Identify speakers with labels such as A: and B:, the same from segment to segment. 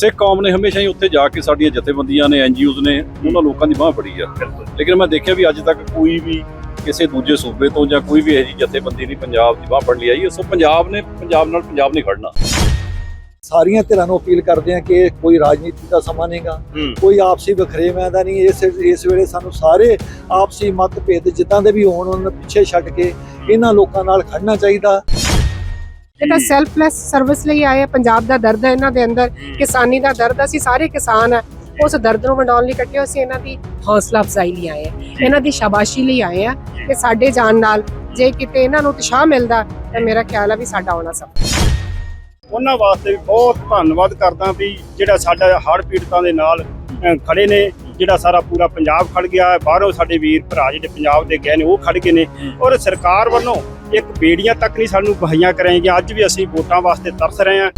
A: ਸਿੱਖ ਕੌਮ ਨੇ ਹਮੇਸ਼ਾ ਹੀ ਉੱਥੇ ਜਾ ਕੇ ਸਾਡੀਆਂ ਜਥੇਬੰਦੀਆਂ ਨੇ ਐਨਜੀਓਜ਼ ਨੇ ਉਹਨਾਂ ਲੋਕਾਂ ਦੀ ਬਾਹ ਫੜੀ ਆ। ਲੇਕਿਨ ਮੈਂ ਦੇਖਿਆ ਵੀ ਅੱਜ ਤੱਕ ਕੋਈ ਵੀ ਕਿਸੇ ਦੂਜੇ ਸੂਬੇ ਤੋਂ ਜਾਂ ਕੋਈ ਵੀ ਇਹੋ ਜਿਹੀ ਜਥੇਬੰਦੀ ਨਹੀਂ ਪੰਜਾਬ ਦੀ ਬਾਹ ਫੜ ਲਈ ਆਈ। ਸੋ ਪੰਜਾਬ ਨੇ ਪੰਜਾਬ ਨਾਲ ਪੰਜਾਬ ਨਹੀਂ ਖੜਨਾ।
B: ਸਾਰੀਆਂ ਧਿਰਾਂ ਨੂੰ ਅਪੀਲ ਕਰਦੇ ਆ ਕਿ ਇਹ ਕੋਈ ਰਾਜਨੀਤੀ ਦਾ ਸਮਾਂ ਨਹੀਂਗਾ। ਕੋਈ ਆਪਸੀ ਵਖਰੇਵਿਆਂ ਦਾ ਨਹੀਂ ਇਸ ਇਸ ਵੇਲੇ ਸਾਨੂੰ ਸਾਰੇ ਆਪਸੀ ਮਤਭੇਦ ਜਿੱਦਾਂ ਦੇ ਵੀ ਹੋਣ ਉਹਨਾਂ ਨੂੰ ਪਿੱਛੇ ਛੱਡ ਕੇ ਇਹਨਾਂ ਲੋਕਾਂ ਨਾਲ ਖੜਨਾ ਚਾਹੀਦਾ।
C: ਤਾਂ ਸੈਲਫਲੈਸ ਸਰਵਿਸ ਲਈ ਆਏ ਆ। ਪੰਜਾਬ ਦਾ ਦਰਦ ਹੈ ਇਹਨਾਂ ਦੇ ਅੰਦਰ। ਕਿਸਾਨੀ ਦਾ ਦਰਦ ਅਸੀਂ ਸਾਰੇ ਕਿਸਾਨ ਆ। ਉਸ ਦਰਦ ਨੂੰ ਵੰਡਾਉਣ ਲਈ ਇਕੱਠੇ ਅਸੀਂ ਇਹਨਾਂ ਦੀ ਹੌਸਲਾ ਅਫਜ਼ਾਈ ਲਈ ਆਏ ਆ। ਇਹਨਾਂ ਦੀ ਸ਼ਾਬਾਸ਼ੀ ਲਈ ਆਏ ਆ ਕਿ ਸਾਡੇ ਜਾਣ ਨਾਲ ਜੇ ਕਿਤੇ ਇਹਨਾਂ ਨੂੰ ਉਤਸ਼ਾਹ ਮਿਲਦਾ ਤਾਂ ਮੇਰਾ ਖਿਆਲ ਆ ਵੀ ਸਾਡਾ ਆਉਣਾ ਸਭ।
D: ਉਹਨਾਂ ਵਾਸਤੇ ਵੀ ਬਹੁਤ ਧੰਨਵਾਦ ਕਰਦਾ ਵੀ ਜਿਹੜਾ ਸਾਡਾ ਹੜ੍ਹ ਪੀੜਤਾਂ ਦੇ ਨਾਲ ਖੜੇ ਨੇ। ਜਿਹੜਾ ਸਾਰਾ ਪੂਰਾ ਪੰਜਾਬ ਖੜ ਗਿਆ ਹੈ। ਬਾਹਰੋਂ ਸਾਡੇ ਵੀਰ ਭਰਾ ਜਿਹੜੇ ਪੰਜਾਬ ਦੇ ਗਏ ਨੇ ਉਹ ਖੜ ਗਏ ਨੇ। ਔਰ ਸਰਕਾਰ ਵੱਲੋਂ ਇੱਕ ਬੇੜੀਆਂ ਤੱਕ ਨਹੀਂ ਸਾਨੂੰ ਮੁਹੱਈਆ ਕਰਾਈਆਂ। ਅੱਜ ਵੀ ਅਸੀਂ ਵੋਟਾਂ ਵਾਸਤੇ ਤਰਸ ਰਹੇ ਹਾਂ।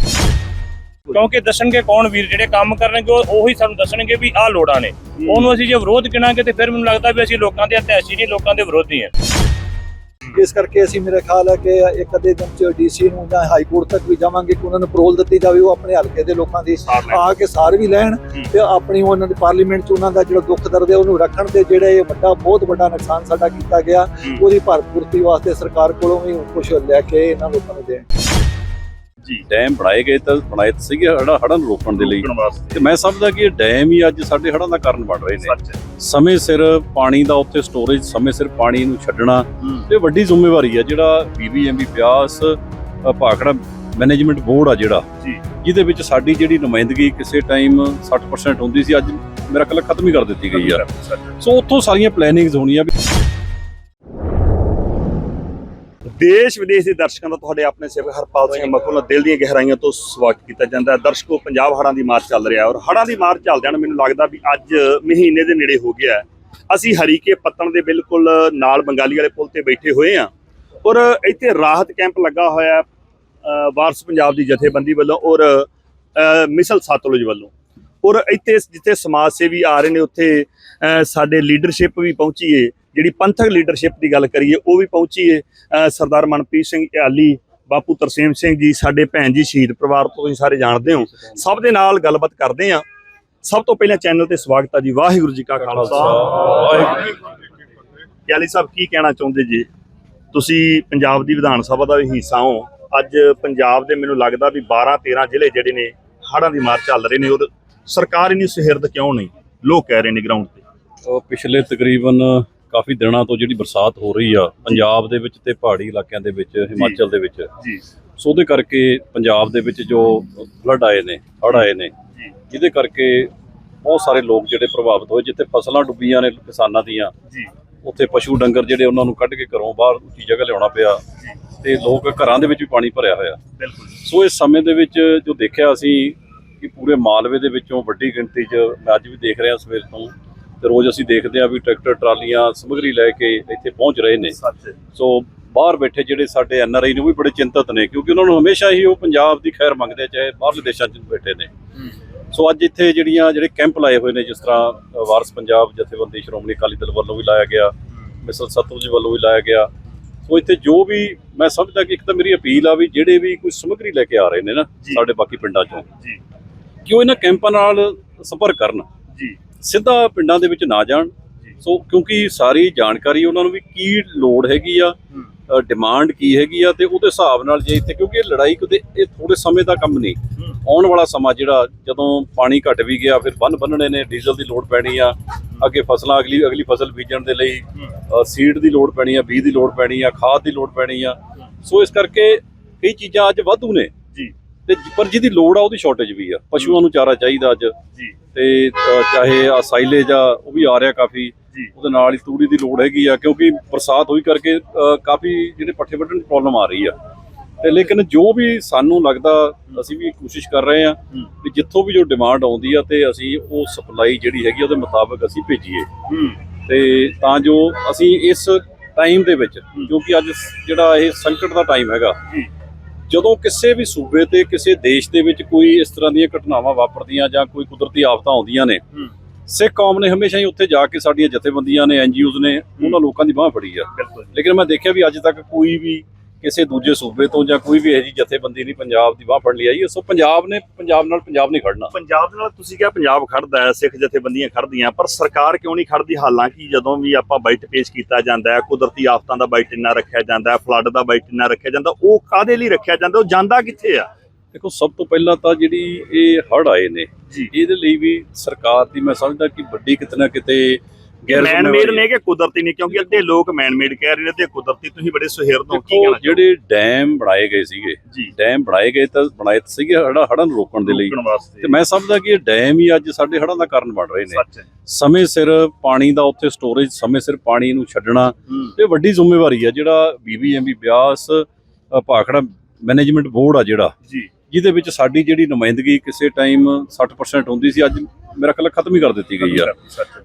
E: ਕਿਉਂਕਿ ਦੱਸਣਗੇ ਕੌਣ ਵੀਰ ਜਿਹੜੇ ਕੰਮ ਕਰਨਗੇ, ਉਹੀ ਸਾਨੂੰ ਦੱਸਣਗੇ ਵੀ ਆਹ ਲੋੜਾਂ ਨੇ। ਉਹਨੂੰ ਅਸੀਂ ਜੇ ਵਿਰੋਧ ਗਿਣਾਂਗੇ ਤੇ ਫਿਰ ਮੈਨੂੰ ਲੱਗਦਾ ਵੀ ਅਸੀਂ ਲੋਕਾਂ ਦੇ ਹਤੈਸ਼ੀ ਨਹੀਂ, ਲੋਕਾਂ ਦੇ ਵਿਰੋਧੀ ਹਾਂ।
B: ਇਸ ਕਰਕੇ ਅਸੀਂ ਮੇਰੇ ਖਿਆਲ ਹੈ ਕਿ ਇੱਕ ਅੱਧੇ ਦਿਨ ਚ ਡੀਸੀ ਨੂੰ ਜਾਂ ਹਾਈ ਕੋਰਟ ਤੱਕ ਵੀ ਜਾਵਾਂਗੇ ਕਿ ਉਹਨਾਂ ਨੂੰ ਪਰੋਲ ਦਿੱਤੀ ਜਾਵੇ ਉਹ ਆਪਣੇ ਹਲਕੇ ਦੇ ਲੋਕਾਂ ਦੀ। ਆ ਕੇ ਸਾਰ ਵੀ ਲੈਣ ਤੇ ਆਪਣੀ ਉਹਨਾਂ ਦੇ ਪਾਰਲੀਮੈਂਟ ਚ ਉਹਨਾਂ ਦਾ ਜਿਹੜਾ ਦੁੱਖ ਦਰਦ ਹੈ ਉਹਨੂੰ ਰੱਖਣ ਤੇ ਜਿਹੜਾ ਇਹ ਵੱਡਾ ਬਹੁਤ ਵੱਡਾ ਨੁਕਸਾਨ ਸਾਡਾ ਕੀਤਾ ਗਿਆ। ਉਹਦੀ ਭਰਪੂਰਤੀ ਵਾਸਤੇ ਸਰਕਾਰ ਕੋਲੋਂ ਵੀ ਕੁਝ ਲੈ ਕੇ ਇਹਨਾਂ ਲੋਕਾਂ ਨੂੰ ਦੇਣ
D: ਜੀ
A: ਡੈਮ ਬਣਾਏ ਗਏ ਤਾਂ ਬਣਾਏ ਤਾਂ ਸੀਗੇ ਹੜਾ ਹੜਾਂ ਨੂੰ ਰੋਕਣ ਦੇ ਲਈ ਤੇ ਮੈਂ ਸਮਝਦਾ ਕਿ ਇਹ ਡੈਮ ਹੀ ਅੱਜ ਸਾਡੇ ਹੜਾਂ ਦਾ ਕਾਰਨ ਬਣ ਰਹੇ ਨੇ। ਸਮੇਂ ਸਿਰ ਪਾਣੀ ਦਾ ਉੱਥੇ ਸਟੋਰੇਜ ਸਮੇਂ ਸਿਰ ਪਾਣੀ ਨੂੰ ਛੱਡਣਾ। ਤੇ ਵੱਡੀ ਜ਼ਿੰਮੇਵਾਰੀ ਹੈ ਜਿਹੜਾ BBMB Beas Bhakra management board ਆ ਜਿਹੜਾ
D: ਜੀ।
A: ਜਿਹਦੇ ਵਿੱਚ ਸਾਡੀ ਜਿਹੜੀ ਨੁਮਾਇੰਦਗੀ ਕਿਸੇ ਟਾਈਮ 60% ਹੁੰਦੀ ਸੀ ਅੱਜ ਮੇਰਾ ਖਿਆਲ ਖਤਮ ਹੀ ਕਰ ਦਿੱਤੀ ਗਈ ਆ। ਸੋ ਉੱਥੋਂ ਸਾਰੀਆਂ ਪਲੈਨਿੰਗਸ ਹੋਣੀਆਂ
D: ਦੇਸ਼ ਵਿਦੇਸ਼ ਦੇ ਦਰਸ਼ਕਾਂ ਦਾ ਤੁਹਾਡੇ ਆਪਣੇ ਸੇਵਕ ਹਰਪਾਲ ਸਿੰਘ ਮੱਖੂ ਨਾਲ ਦਿਲ ਦੀਆਂ ਗਹਿਰਾਈਆਂ ਤੋਂ ਸਵਾਗਤ ਕੀਤਾ ਜਾਂਦਾ ਹੈ। ਦਰਸ਼ਕੋ, ਪੰਜਾਬ ਹੜ੍ਹਾਂ ਦੀ ਮਾਰ ਚੱਲ ਰਿਹਾ ਔਰ ਹੜ੍ਹਾਂ ਦੀ ਮਾਰ ਚੱਲਦਿਆਂ ਨੂੰ ਮੈਨੂੰ ਲੱਗਦਾ ਵੀ ਅੱਜ ਮਹੀਨੇ ਦੇ ਨੇੜੇ ਹੋ ਗਿਆ ਅਸੀਂ ਹਰੀਕੇ ਪੱਤਣ ਦੇ ਬਿਲਕੁਲ ਨਾਲ ਬੰਗਾਲੀ ਵਾਲੇ ਪੁਲ ਤੇ ਬੈਠੇ ਹੋਏ ਹਾਂ ਔਰ ਇੱਥੇ ਰਾਹਤ ਕੈਂਪ ਲੱਗਾ ਹੋਇਆ ਵਾਰਸ ਪੰਜਾਬ ਦੀ ਜਥੇਬੰਦੀ ਵੱਲੋਂ ਔਰ ਮਿਸਲ ਸਤਲੁਜ ਵੱਲੋਂ ਔਰ ਇੱਥੇ ਜਿੱਥੇ ਸਮਾਜ ਸੇਵੀ ਆ ਰਹੇ ਨੇ ਉੱਥੇ ਸਾਡੇ ਲੀਡਰਸ਼ਿਪ ਵੀ ਪਹੁੰਚੀ ਏ। ਜਿਹੜੀ ਪੰਥਕ ਲੀਡਰਸ਼ਿਪ ਦੀ ਗੱਲ ਕਰੀਏ ਉਹ ਵੀ ਪਹੁੰਚੀ ਏ ਅ, ਸਰਦਾਰ ਮਨਪ੍ਰੀਤ ਸਿੰਘ ਇਆਲੀ ਬਾਪੂ ਤਰਸੇਮ ਸਿੰਘ ਜੀ ਸਾਡੇ ਭੈਣ ਜੀ ਸ਼ਹੀਦ ਪਰਿਵਾਰ ਤੋਂ ਤੁਸੀਂ ਸਾਰੇ ਜਾਣਦੇ ਹੋ। ਸਭ ਦੇ ਨਾਲ ਗੱਲਬਾਤ ਕਰਦੇ ਆ ਸਭ ਤੋਂ ਪਹਿਲਾਂ ਚੈਨਲ ਤੇ ਸਵਾਗਤ ਹੈ ਜੀ ਵਾਹਿਗੁਰੂ ਜੀ ਕਾ ਖਾਲਸਾ।
A: ਵਾਹਿਗੁਰੂ ਜੀ ਕੀ
D: ਸਾਹਿਬ ਕੀ ਕਹਿਣਾ ਚਾਹੁੰਦੇ ਜੀ? ਤੁਸੀਂ ਪੰਜਾਬ ਦੀ ਵਿਧਾਨ ਸਭਾ ਦਾ ਵੀ ਹਿੱਸਾ ਹੋ। ਅੱਜ ਪੰਜਾਬ ਦੇ ਮੈਨੂੰ ਲੱਗਦਾ ਵੀ 12 13 ਜ਼ਿਲ੍ਹੇ ਜਿਹੜੇ ਨੇ ਹੜ੍ਹਾਂ ਦੀ ਮਾਰ ਚੱਲ ਰਹੇ ਨੇ। ਔਰ ਸਰਕਾਰ ਇਨੀ ਸੁਹਿਰਦ ਕਿਉਂ ਨਹੀਂ? ਲੋਕ ਕਹਿ ਰਹੇ ਨੇ ਗਰਾਊਂਡ ਤੇ।
A: ਅ, ਪਿਛਲੇ ਤਕਰੀਬਨ ਕਾਫੀ ਦਿਨਾਂ ਤੋਂ ਜਿਹੜੀ ਬਰਸਾਤ ਹੋ ਰਹੀ ਆ ਪੰਜਾਬ ਦੇ ਵਿੱਚ ਤੇ ਪਹਾੜੀ ਇਲਾਕਿਆਂ ਦੇ ਵਿੱਚ ਹਿਮਾਚਲ ਦੇ ਵਿੱਚ।
D: ਜੀ।
A: ਸੋ ਉਹਦੇ ਕਰਕੇ ਪੰਜਾਬ ਦੇ ਵਿੱਚ ਜੋ ਫਲੱਡ ਆਏ ਨੇ ਹੜ੍ਹ ਆਏ ਨੇ
D: ਜੀ।
A: ਜਿਹਦੇ ਕਰਕੇ ਬਹੁਤ ਸਾਰੇ ਲੋਕ ਜਿਹੜੇ ਪ੍ਰਭਾਵਿਤ ਹੋਏ ਜਿੱਥੇ ਫਸਲਾਂ ਡੁੱਬੀਆਂ ਨੇ ਕਿਸਾਨਾਂ ਦੀਆਂ
D: ਜੀ।
A: ਉੱਥੇ ਪਸ਼ੂ ਡੰਗਰ ਜਿਹੜੇ ਉਹਨਾਂ ਨੂੰ ਕੱਢ ਕੇ ਘਰੋਂ ਬਾਹਰ ਉੱਚੀ ਜਗ੍ਹਾ ਲਿਆਉਣਾ ਪਿਆ ਤੇ ਲੋਕ ਘਰਾਂ ਦੇ ਵਿੱਚ ਵੀ ਪਾਣੀ ਭਰਿਆ ਹੋਇਆ।
D: ਬਿਲਕੁਲ
A: ਸੋ ਇਸ ਸਮੇਂ ਦੇ ਵਿੱਚ ਜੋ ਦੇਖਿਆ ਅਸੀਂ ਕਿ ਪੂਰੇ ਮਾਲਵੇ ਦੇ ਵਿੱਚੋਂ ਵੱਡੀ ਗਿਣਤੀ 'ਚ ਮੈਂ ਅੱਜ ਵੀ ਦੇਖ ਰਿਹਾ ਸਵੇਰ ਤੋਂ ਤੇ ਰੋਜ਼ ਅਸੀਂ ਦੇਖਦੇ ਹਾਂ ਵੀ ਟਰੈਕਟਰ ਟਰਾਲੀਆਂ ਸਮਗਰੀ ਲੈ ਕੇ ਇੱਥੇ ਪਹੁੰਚ ਰਹੇ ਨੇ। ਸੋ ਬਾਹਰ ਬੈਠੇ ਜਿਹੜੇ ਸਾਡੇ ਐਨਆਰਆਈ ਨੇ ਉਹ ਵੀ ਬੜੇ ਚਿੰਤਤ ਨੇ ਕਿਉਂਕਿ ਉਹਨਾਂ ਨੂੰ ਹਮੇਸ਼ਾ ਹੀ ਉਹ ਪੰਜਾਬ ਦੀ ਖੈਰ ਮੰਗਦੇ ਆ, ਚਾਹੇ ਬਾਹਰਲੇ ਦੇਸ਼ਾਂ 'ਚ ਬੈਠੇ ਨੇ। ਸੋ ਅੱਜ ਇੱਥੇ ਜਿਹੜੀਆਂ ਜਿਹੜੇ ਕੈਂਪ ਲਾਏ ਹੋਏ ਨੇ ਜਿਸ ਤਰ੍ਹਾਂ ਵਾਰਸ ਪੰਜਾਬ ਜਥੇਬੰਦੀ ਸ਼੍ਰੋਮਣੀ ਅਕਾਲੀ ਦਲ ਵੱਲੋਂ ਵੀ ਲਾਇਆ ਗਿਆ ਮਿਸਲ ਸਤਲੁਜ ਵੱਲੋਂ ਵੀ ਲਾਇਆ ਗਿਆ। ਸੋ ਇੱਥੇ ਜੋ ਵੀ ਮੈਂ ਸਮਝਦਾ ਕਿ ਇੱਕ ਤਾਂ ਮੇਰੀ ਅਪੀਲ ਆ ਵੀ ਜਿਹੜੇ ਵੀ ਕੋਈ ਸਮੱਗਰੀ ਲੈ ਕੇ ਆ ਰਹੇ ਨੇ ਨਾ
D: ਜੀ।
A: ਸਾਡੇ ਬਾਕੀ ਪਿੰਡਾਂ 'ਚੋਂ
D: ਜੀ।
A: ਕਿ ਉਹ ਇਹਨਾਂ ਕੈਂਪਾਂ ਨਾਲ ਸੰਪਰਕ ਕਰਨ।
D: ਜੀ।
A: ਸਿੱਧਾ ਪਿੰਡਾਂ ਦੇ ਵਿੱਚ ਨਾ ਜਾਣ। ਸੋ ਕਿਉਂਕਿ ਸਾਰੀ ਜਾਣਕਾਰੀ ਉਹਨਾਂ ਨੂੰ ਵੀ ਕੀ ਲੋੜ ਹੈਗੀ ਆ। ਡਿਮਾਂਡ ਕੀ ਹੈਗੀ ਆ ਤੇ ਉਹਦੇ ਹਿਸਾਬ ਨਾਲ ਜੇ ਇੱਥੇ ਕਿਉਂਕਿ ਇਹ ਲੜਾਈ ਕਦੇ ਇਹ ਥੋੜੇ ਸਮੇਂ ਦਾ ਕੰਮ ਨਹੀਂ। ਆਉਣ ਵਾਲਾ ਸਮਾਂ ਜਿਹੜਾ ਜਦੋਂ ਪਾਣੀ ਘਟ ਵੀ ਗਿਆ ਫਿਰ ਬੰਨ ਬੰਨਣੇ ਨੇ ਡੀਜ਼ਲ ਦੀ ਲੋੜ ਪੈਣੀ ਆ ਅੱਗੇ ਫਸਲਾਂ ਅਗਲੀ ਅਗਲੀ ਫਸਲ ਬੀਜਣ ਦੇ ਲਈ ਸੀਡ ਦੀ ਲੋੜ ਪੈਣੀ ਆ ਬੀਜ ਦੀ ਲੋੜ ਪੈਣੀ ਆ ਖਾਦ ਦੀ ਲੋੜ ਪੈਣੀ ਆ। ਸੋ ਇਸ ਕਰਕੇ ਕਈ ਚੀਜ਼ਾਂ ਅੱਜ ਵਾਧੂ ਨੇ। ਤੇ ਪਰ ਜਿਹਦੀ ਲੋੜ ਆ ਉਹਦੀ ਸ਼ਾਰਟੇਜ ਵੀ ਆ। ਪਸ਼ੂਆਂ ਨੂੰ ਚਾਰਾ ਚਾਹੀਦਾ ਅੱਜ।
D: ਜੀ।
A: ਤੇ ਚਾਹੇ ਆ ਸਾਈਲੇਜ ਆ ਉਹ ਵੀ ਆ ਰਿਹਾ ਕਾਫੀ। ਉਹਦੇ ਨਾਲ ਹੀ ਤੂੜੀ ਦੀ ਲੋੜ ਹੈਗੀ ਆ ਕਿਉਂਕਿ ਬਰਸਾਤ ਹੋਈ ਕਰਕੇ ਕਾਫੀ ਜਿਹੜੇ ਪੱਠੇ ਵੱਢਣ ਦੀ ਪ੍ਰੋਬਲਮ ਆ ਰਹੀ ਆ। ਤੇ ਲੇਕਿਨ ਜੋ ਵੀ ਸਾਨੂੰ ਲੱਗਦਾ ਅਸੀਂ ਵੀ ਕੋਸ਼ਿਸ਼ ਕਰ ਰਹੇ ਆ। ਵੀ ਜਿੱਥੋਂ ਵੀ ਜੋ ਡਿਮਾਂਡ ਆਉਂਦੀ ਆ ਤੇ ਅਸੀਂ ਉਹ ਸਪਲਾਈ ਜਿਹੜੀ ਹੈਗੀ ਉਹਦੇ ਮੁਤਾਬਕ ਅਸੀਂ ਭੇਜੀਏ। ਤੇ ਤਾਂ ਜੋ ਅਸੀਂ ਇਸ ਟਾਈਮ ਦੇ ਵਿੱਚ ਕਿਉਂਕਿ ਅੱਜ ਜਿਹੜਾ ਇਹ ਸੰਕਟ ਦਾ ਟਾਈਮ ਹੈਗਾ। ਜਦੋਂ ਕਿਸੇ ਵੀ ਸੂਬੇ ਤੇ ਕਿਸੇ ਦੇਸ਼ ਦੇ ਵਿੱਚ ਕੋਈ ਇਸ ਤਰ੍ਹਾਂ ਦੀਆਂ ਘਟਨਾਵਾਂ ਵਾਪਰਦੀਆਂ ਜਾਂ ਕੋਈ ਕੁਦਰਤੀ ਆਫਤਾਂ ਆਉਂਦੀਆਂ ਨੇ। ਸਿੱਖ ਕੌਮ ਨੇ ਹਮੇਸ਼ਾ ਹੀ ਉੱਥੇ ਜਾ ਕੇ ਸਾਡੀਆਂ ਜਥੇਬੰਦੀਆਂ ਨੇ ਐਨਜੀਓਜ਼ ਨੇ ਉਹਨਾਂ ਲੋਕਾਂ ਦੀ ਬਾਹ ਫੜੀ ਆ। ਲੇਕਿਨ ਮੈਂ ਦੇਖਿਆ ਵੀ ਅੱਜ ਤੱਕ ਕੋਈ ਵੀ ਕਿਸੇ ਦੂਜੇ ਸੂਬੇ ਤੋਂ ਜਾਂ ਕੋਈ ਵੀ ਇਹੋ ਜਿਹੀ ਜਥੇਬੰਦੀ ਨਹੀਂ ਪੰਜਾਬ ਦੀ ਬਾਹ ਫੜ ਲਈ ਆਈ ਸੋ ਪੰਜਾਬ ਨੇ ਪੰਜਾਬ ਨਾਲ ਪੰਜਾਬ ਨਹੀਂ ਖੜਨਾ।
D: ਪੰਜਾਬ ਨਾਲ ਤੁਸੀਂ ਕਿਹਾ ਪੰਜਾਬ ਖੜਦਾ ਹੈ ਸਿੱਖ ਜਥੇਬੰਦੀਆਂ ਖੜਦੀਆਂ ਪਰ ਸਰਕਾਰ ਕਿਉਂ ਨਹੀਂ ਖੜਦੀ? ਹਾਲਾਂਕਿ ਜਦੋਂ ਵੀ ਆਪਾਂ ਬਜਟ ਪੇਸ਼ ਕੀਤਾ ਜਾਂਦਾ ਹੈ ਕੁਦਰਤੀ ਆਫਤਾਂ ਦਾ ਬਜਟ ਇੰਨਾ ਰੱਖਿਆ ਜਾਂਦਾ ਹੈ ਫਲੱਡ ਦਾ ਬਜਟ ਇੰਨਾ ਰੱਖਿਆ ਜਾਂਦਾ ਉਹ ਕਾਦੇ ਲਈ ਰੱਖਿਆ ਜਾਂਦਾ? ਉਹ ਜਾਂਦਾ ਕਿੱਥੇ ਆ?
A: ਦੇਖੋ ਸਭ ਤੋਂ ਪਹਿਲਾਂ ਤਾਂ ਜਿਹੜੀ ਇਹ ਹੜ ਆਏ ਨੇ
D: ਜੀ।
A: ਇਹਦੇ ਲਈ ਵੀ ਸਰਕਾਰ ਦੀ ਮੈਂ ਸਮਝਦਾ ਕਿ ਵੱਡੀ ਕਿਤੇ ਨਾ ਕਿਤੇ
D: ਮੈਨ ਮੇਡ ਨੇ ਕਿ ਕੁਦਰਤੀ ਨਹੀਂ? ਕਿਉਂਕਿ ਅੱਧੇ ਲੋਕ ਮੈਨ ਮੇਡ ਕਹਿ ਰਹੇ ਨੇ ਤੇ ਕੁਦਰਤੀ ਤੁਸੀਂ ਬੜੇ ਸੁਹਿਰਦ ਹੋ ਕੀ ਕਹਿਣਾ
A: ਜਿਹੜੇ ਡੈਮ ਬਣਾਏ ਗਏ ਸੀਗੇ ਡੈਮ ਬਣਾਏ ਗਏ ਤਾਂ ਬਣਾਏ ਤਾਂ ਸੀਗੇ ਹੜਾ ਹੜਾਂ ਨੂੰ ਰੋਕਣ ਦੇ ਲਈ। ਤੇ ਮੈਂ ਸਮਝਦਾ ਕਿ ਇਹ ਡੈਮ ਹੀ ਅੱਜ ਸਾਡੇ ਹੜਾਂ ਦਾ ਕਾਰਨ ਬਣ ਰਹੇ ਨੇ। ਸਮੇਂ ਸਿਰ ਪਾਣੀ ਦਾ ਉੱਥੇ ਸਟੋਰੇਜ ਸਮੇਂ ਸਿਰ ਪਾਣੀ ਨੂੰ ਛੱਡਣਾ ਇਹ ਵੱਡੀ ਜ਼ਿੰਮੇਵਾਰੀ ਹੈ ਜਿਹੜਾ BBMB Beas Bhakra management board ਆ ਜਿਹੜਾ।
D: ਜੀ।
A: ਜਿਹਦੇ ਵਿੱਚ ਸਾਡੀ ਜਿਹੜੀ ਨੁਮਾਇੰਦਗੀ ਕਿਸੇ ਟਾਈਮ 60% ਹੁੰਦੀ ਸੀ ਅੱਜ ਮੇਰਾ ਖਿਆਲ ਖਤਮ ਹੀ ਕਰ ਦਿੱਤੀ ਗਈ ਆ।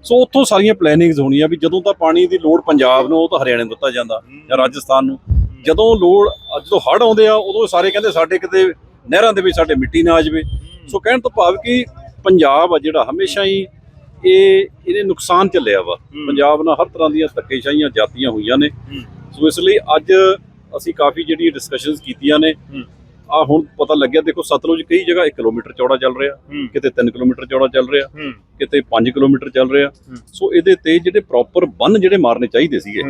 A: ਸੋ ਉੱਥੋਂ ਸਾਰੀਆਂ ਪਲੈਨਿੰਗਸ ਹੋਣੀਆਂ ਵੀ ਜਦੋਂ ਤਾਂ ਪਾਣੀ ਦੀ ਲੋੜ ਪੰਜਾਬ ਨੂੰ ਉਹ ਤਾਂ ਹਰਿਆਣੇ ਨੂੰ ਦਿੱਤਾ ਜਾਂਦਾ ਜਾਂ ਰਾਜਸਥਾਨ ਨੂੰ। ਜਦੋਂ ਲੋੜ ਅ, ਜਦੋਂ ਹੜ੍ਹ ਆਉਂਦੇ ਆ ਉਦੋਂ ਸਾਰੇ ਕਹਿੰਦੇ ਸਾਡੇ ਕਿਤੇ ਨਹਿਰਾਂ ਦੇ ਵਿੱਚ ਸਾਡੇ ਮਿੱਟੀ ਨਾ ਆ ਜਾਵੇ। ਸੋ ਕਹਿਣ ਤੋਂ ਭਾਵ ਕਿ ਪੰਜਾਬ ਆ ਜਿਹੜਾ ਹਮੇਸ਼ਾ ਹੀ ਇਹ ਇਹਨੇ ਨੁਕਸਾਨ ਚੱਲਿਆ ਵਾ। ਪੰਜਾਬ ਨਾਲ ਹਰ ਤਰ੍ਹਾਂ ਦੀਆਂ ਧੱਕੇਸ਼ਾਹੀਆਂ ਜਾਤੀਆਂ ਹੋਈਆਂ ਨੇ। ਸੋ ਇਸ ਲਈ ਅੱਜ ਅਸੀਂ ਕਾਫੀ ਜਿਹੜੀ ਡਿਸਕਸ਼ਨਸ ਕੀਤੀਆਂ ਨੇ। ਆ ਹੁਣ ਪਤਾ ਲੱਗਿਆ ਦੇਖੋ ਸਤਲੁਜ ਕਈ ਜਗ੍ਹਾ 1 ਕਿਲੋਮੀਟਰ ਚੌੜਾ ਚੱਲ ਰਿਹਾ ਕਿਤੇ 3 ਕਿਲੋਮੀਟਰ ਚੌੜਾ ਚੱਲ ਰਿਹਾ ਕਿਤੇ 5 ਕਿਲੋਮੀਟਰ ਚੱਲ ਰਿਹਾ। ਸੋ ਇਹਦੇ ਤੇ ਜਿਹੜੇ ਪ੍ਰੋਪਰ ਬੰਨ ਜਿਹੜੇ ਮਾਰਨੇ ਚਾਹੀਦੇ ਸੀਗੇ।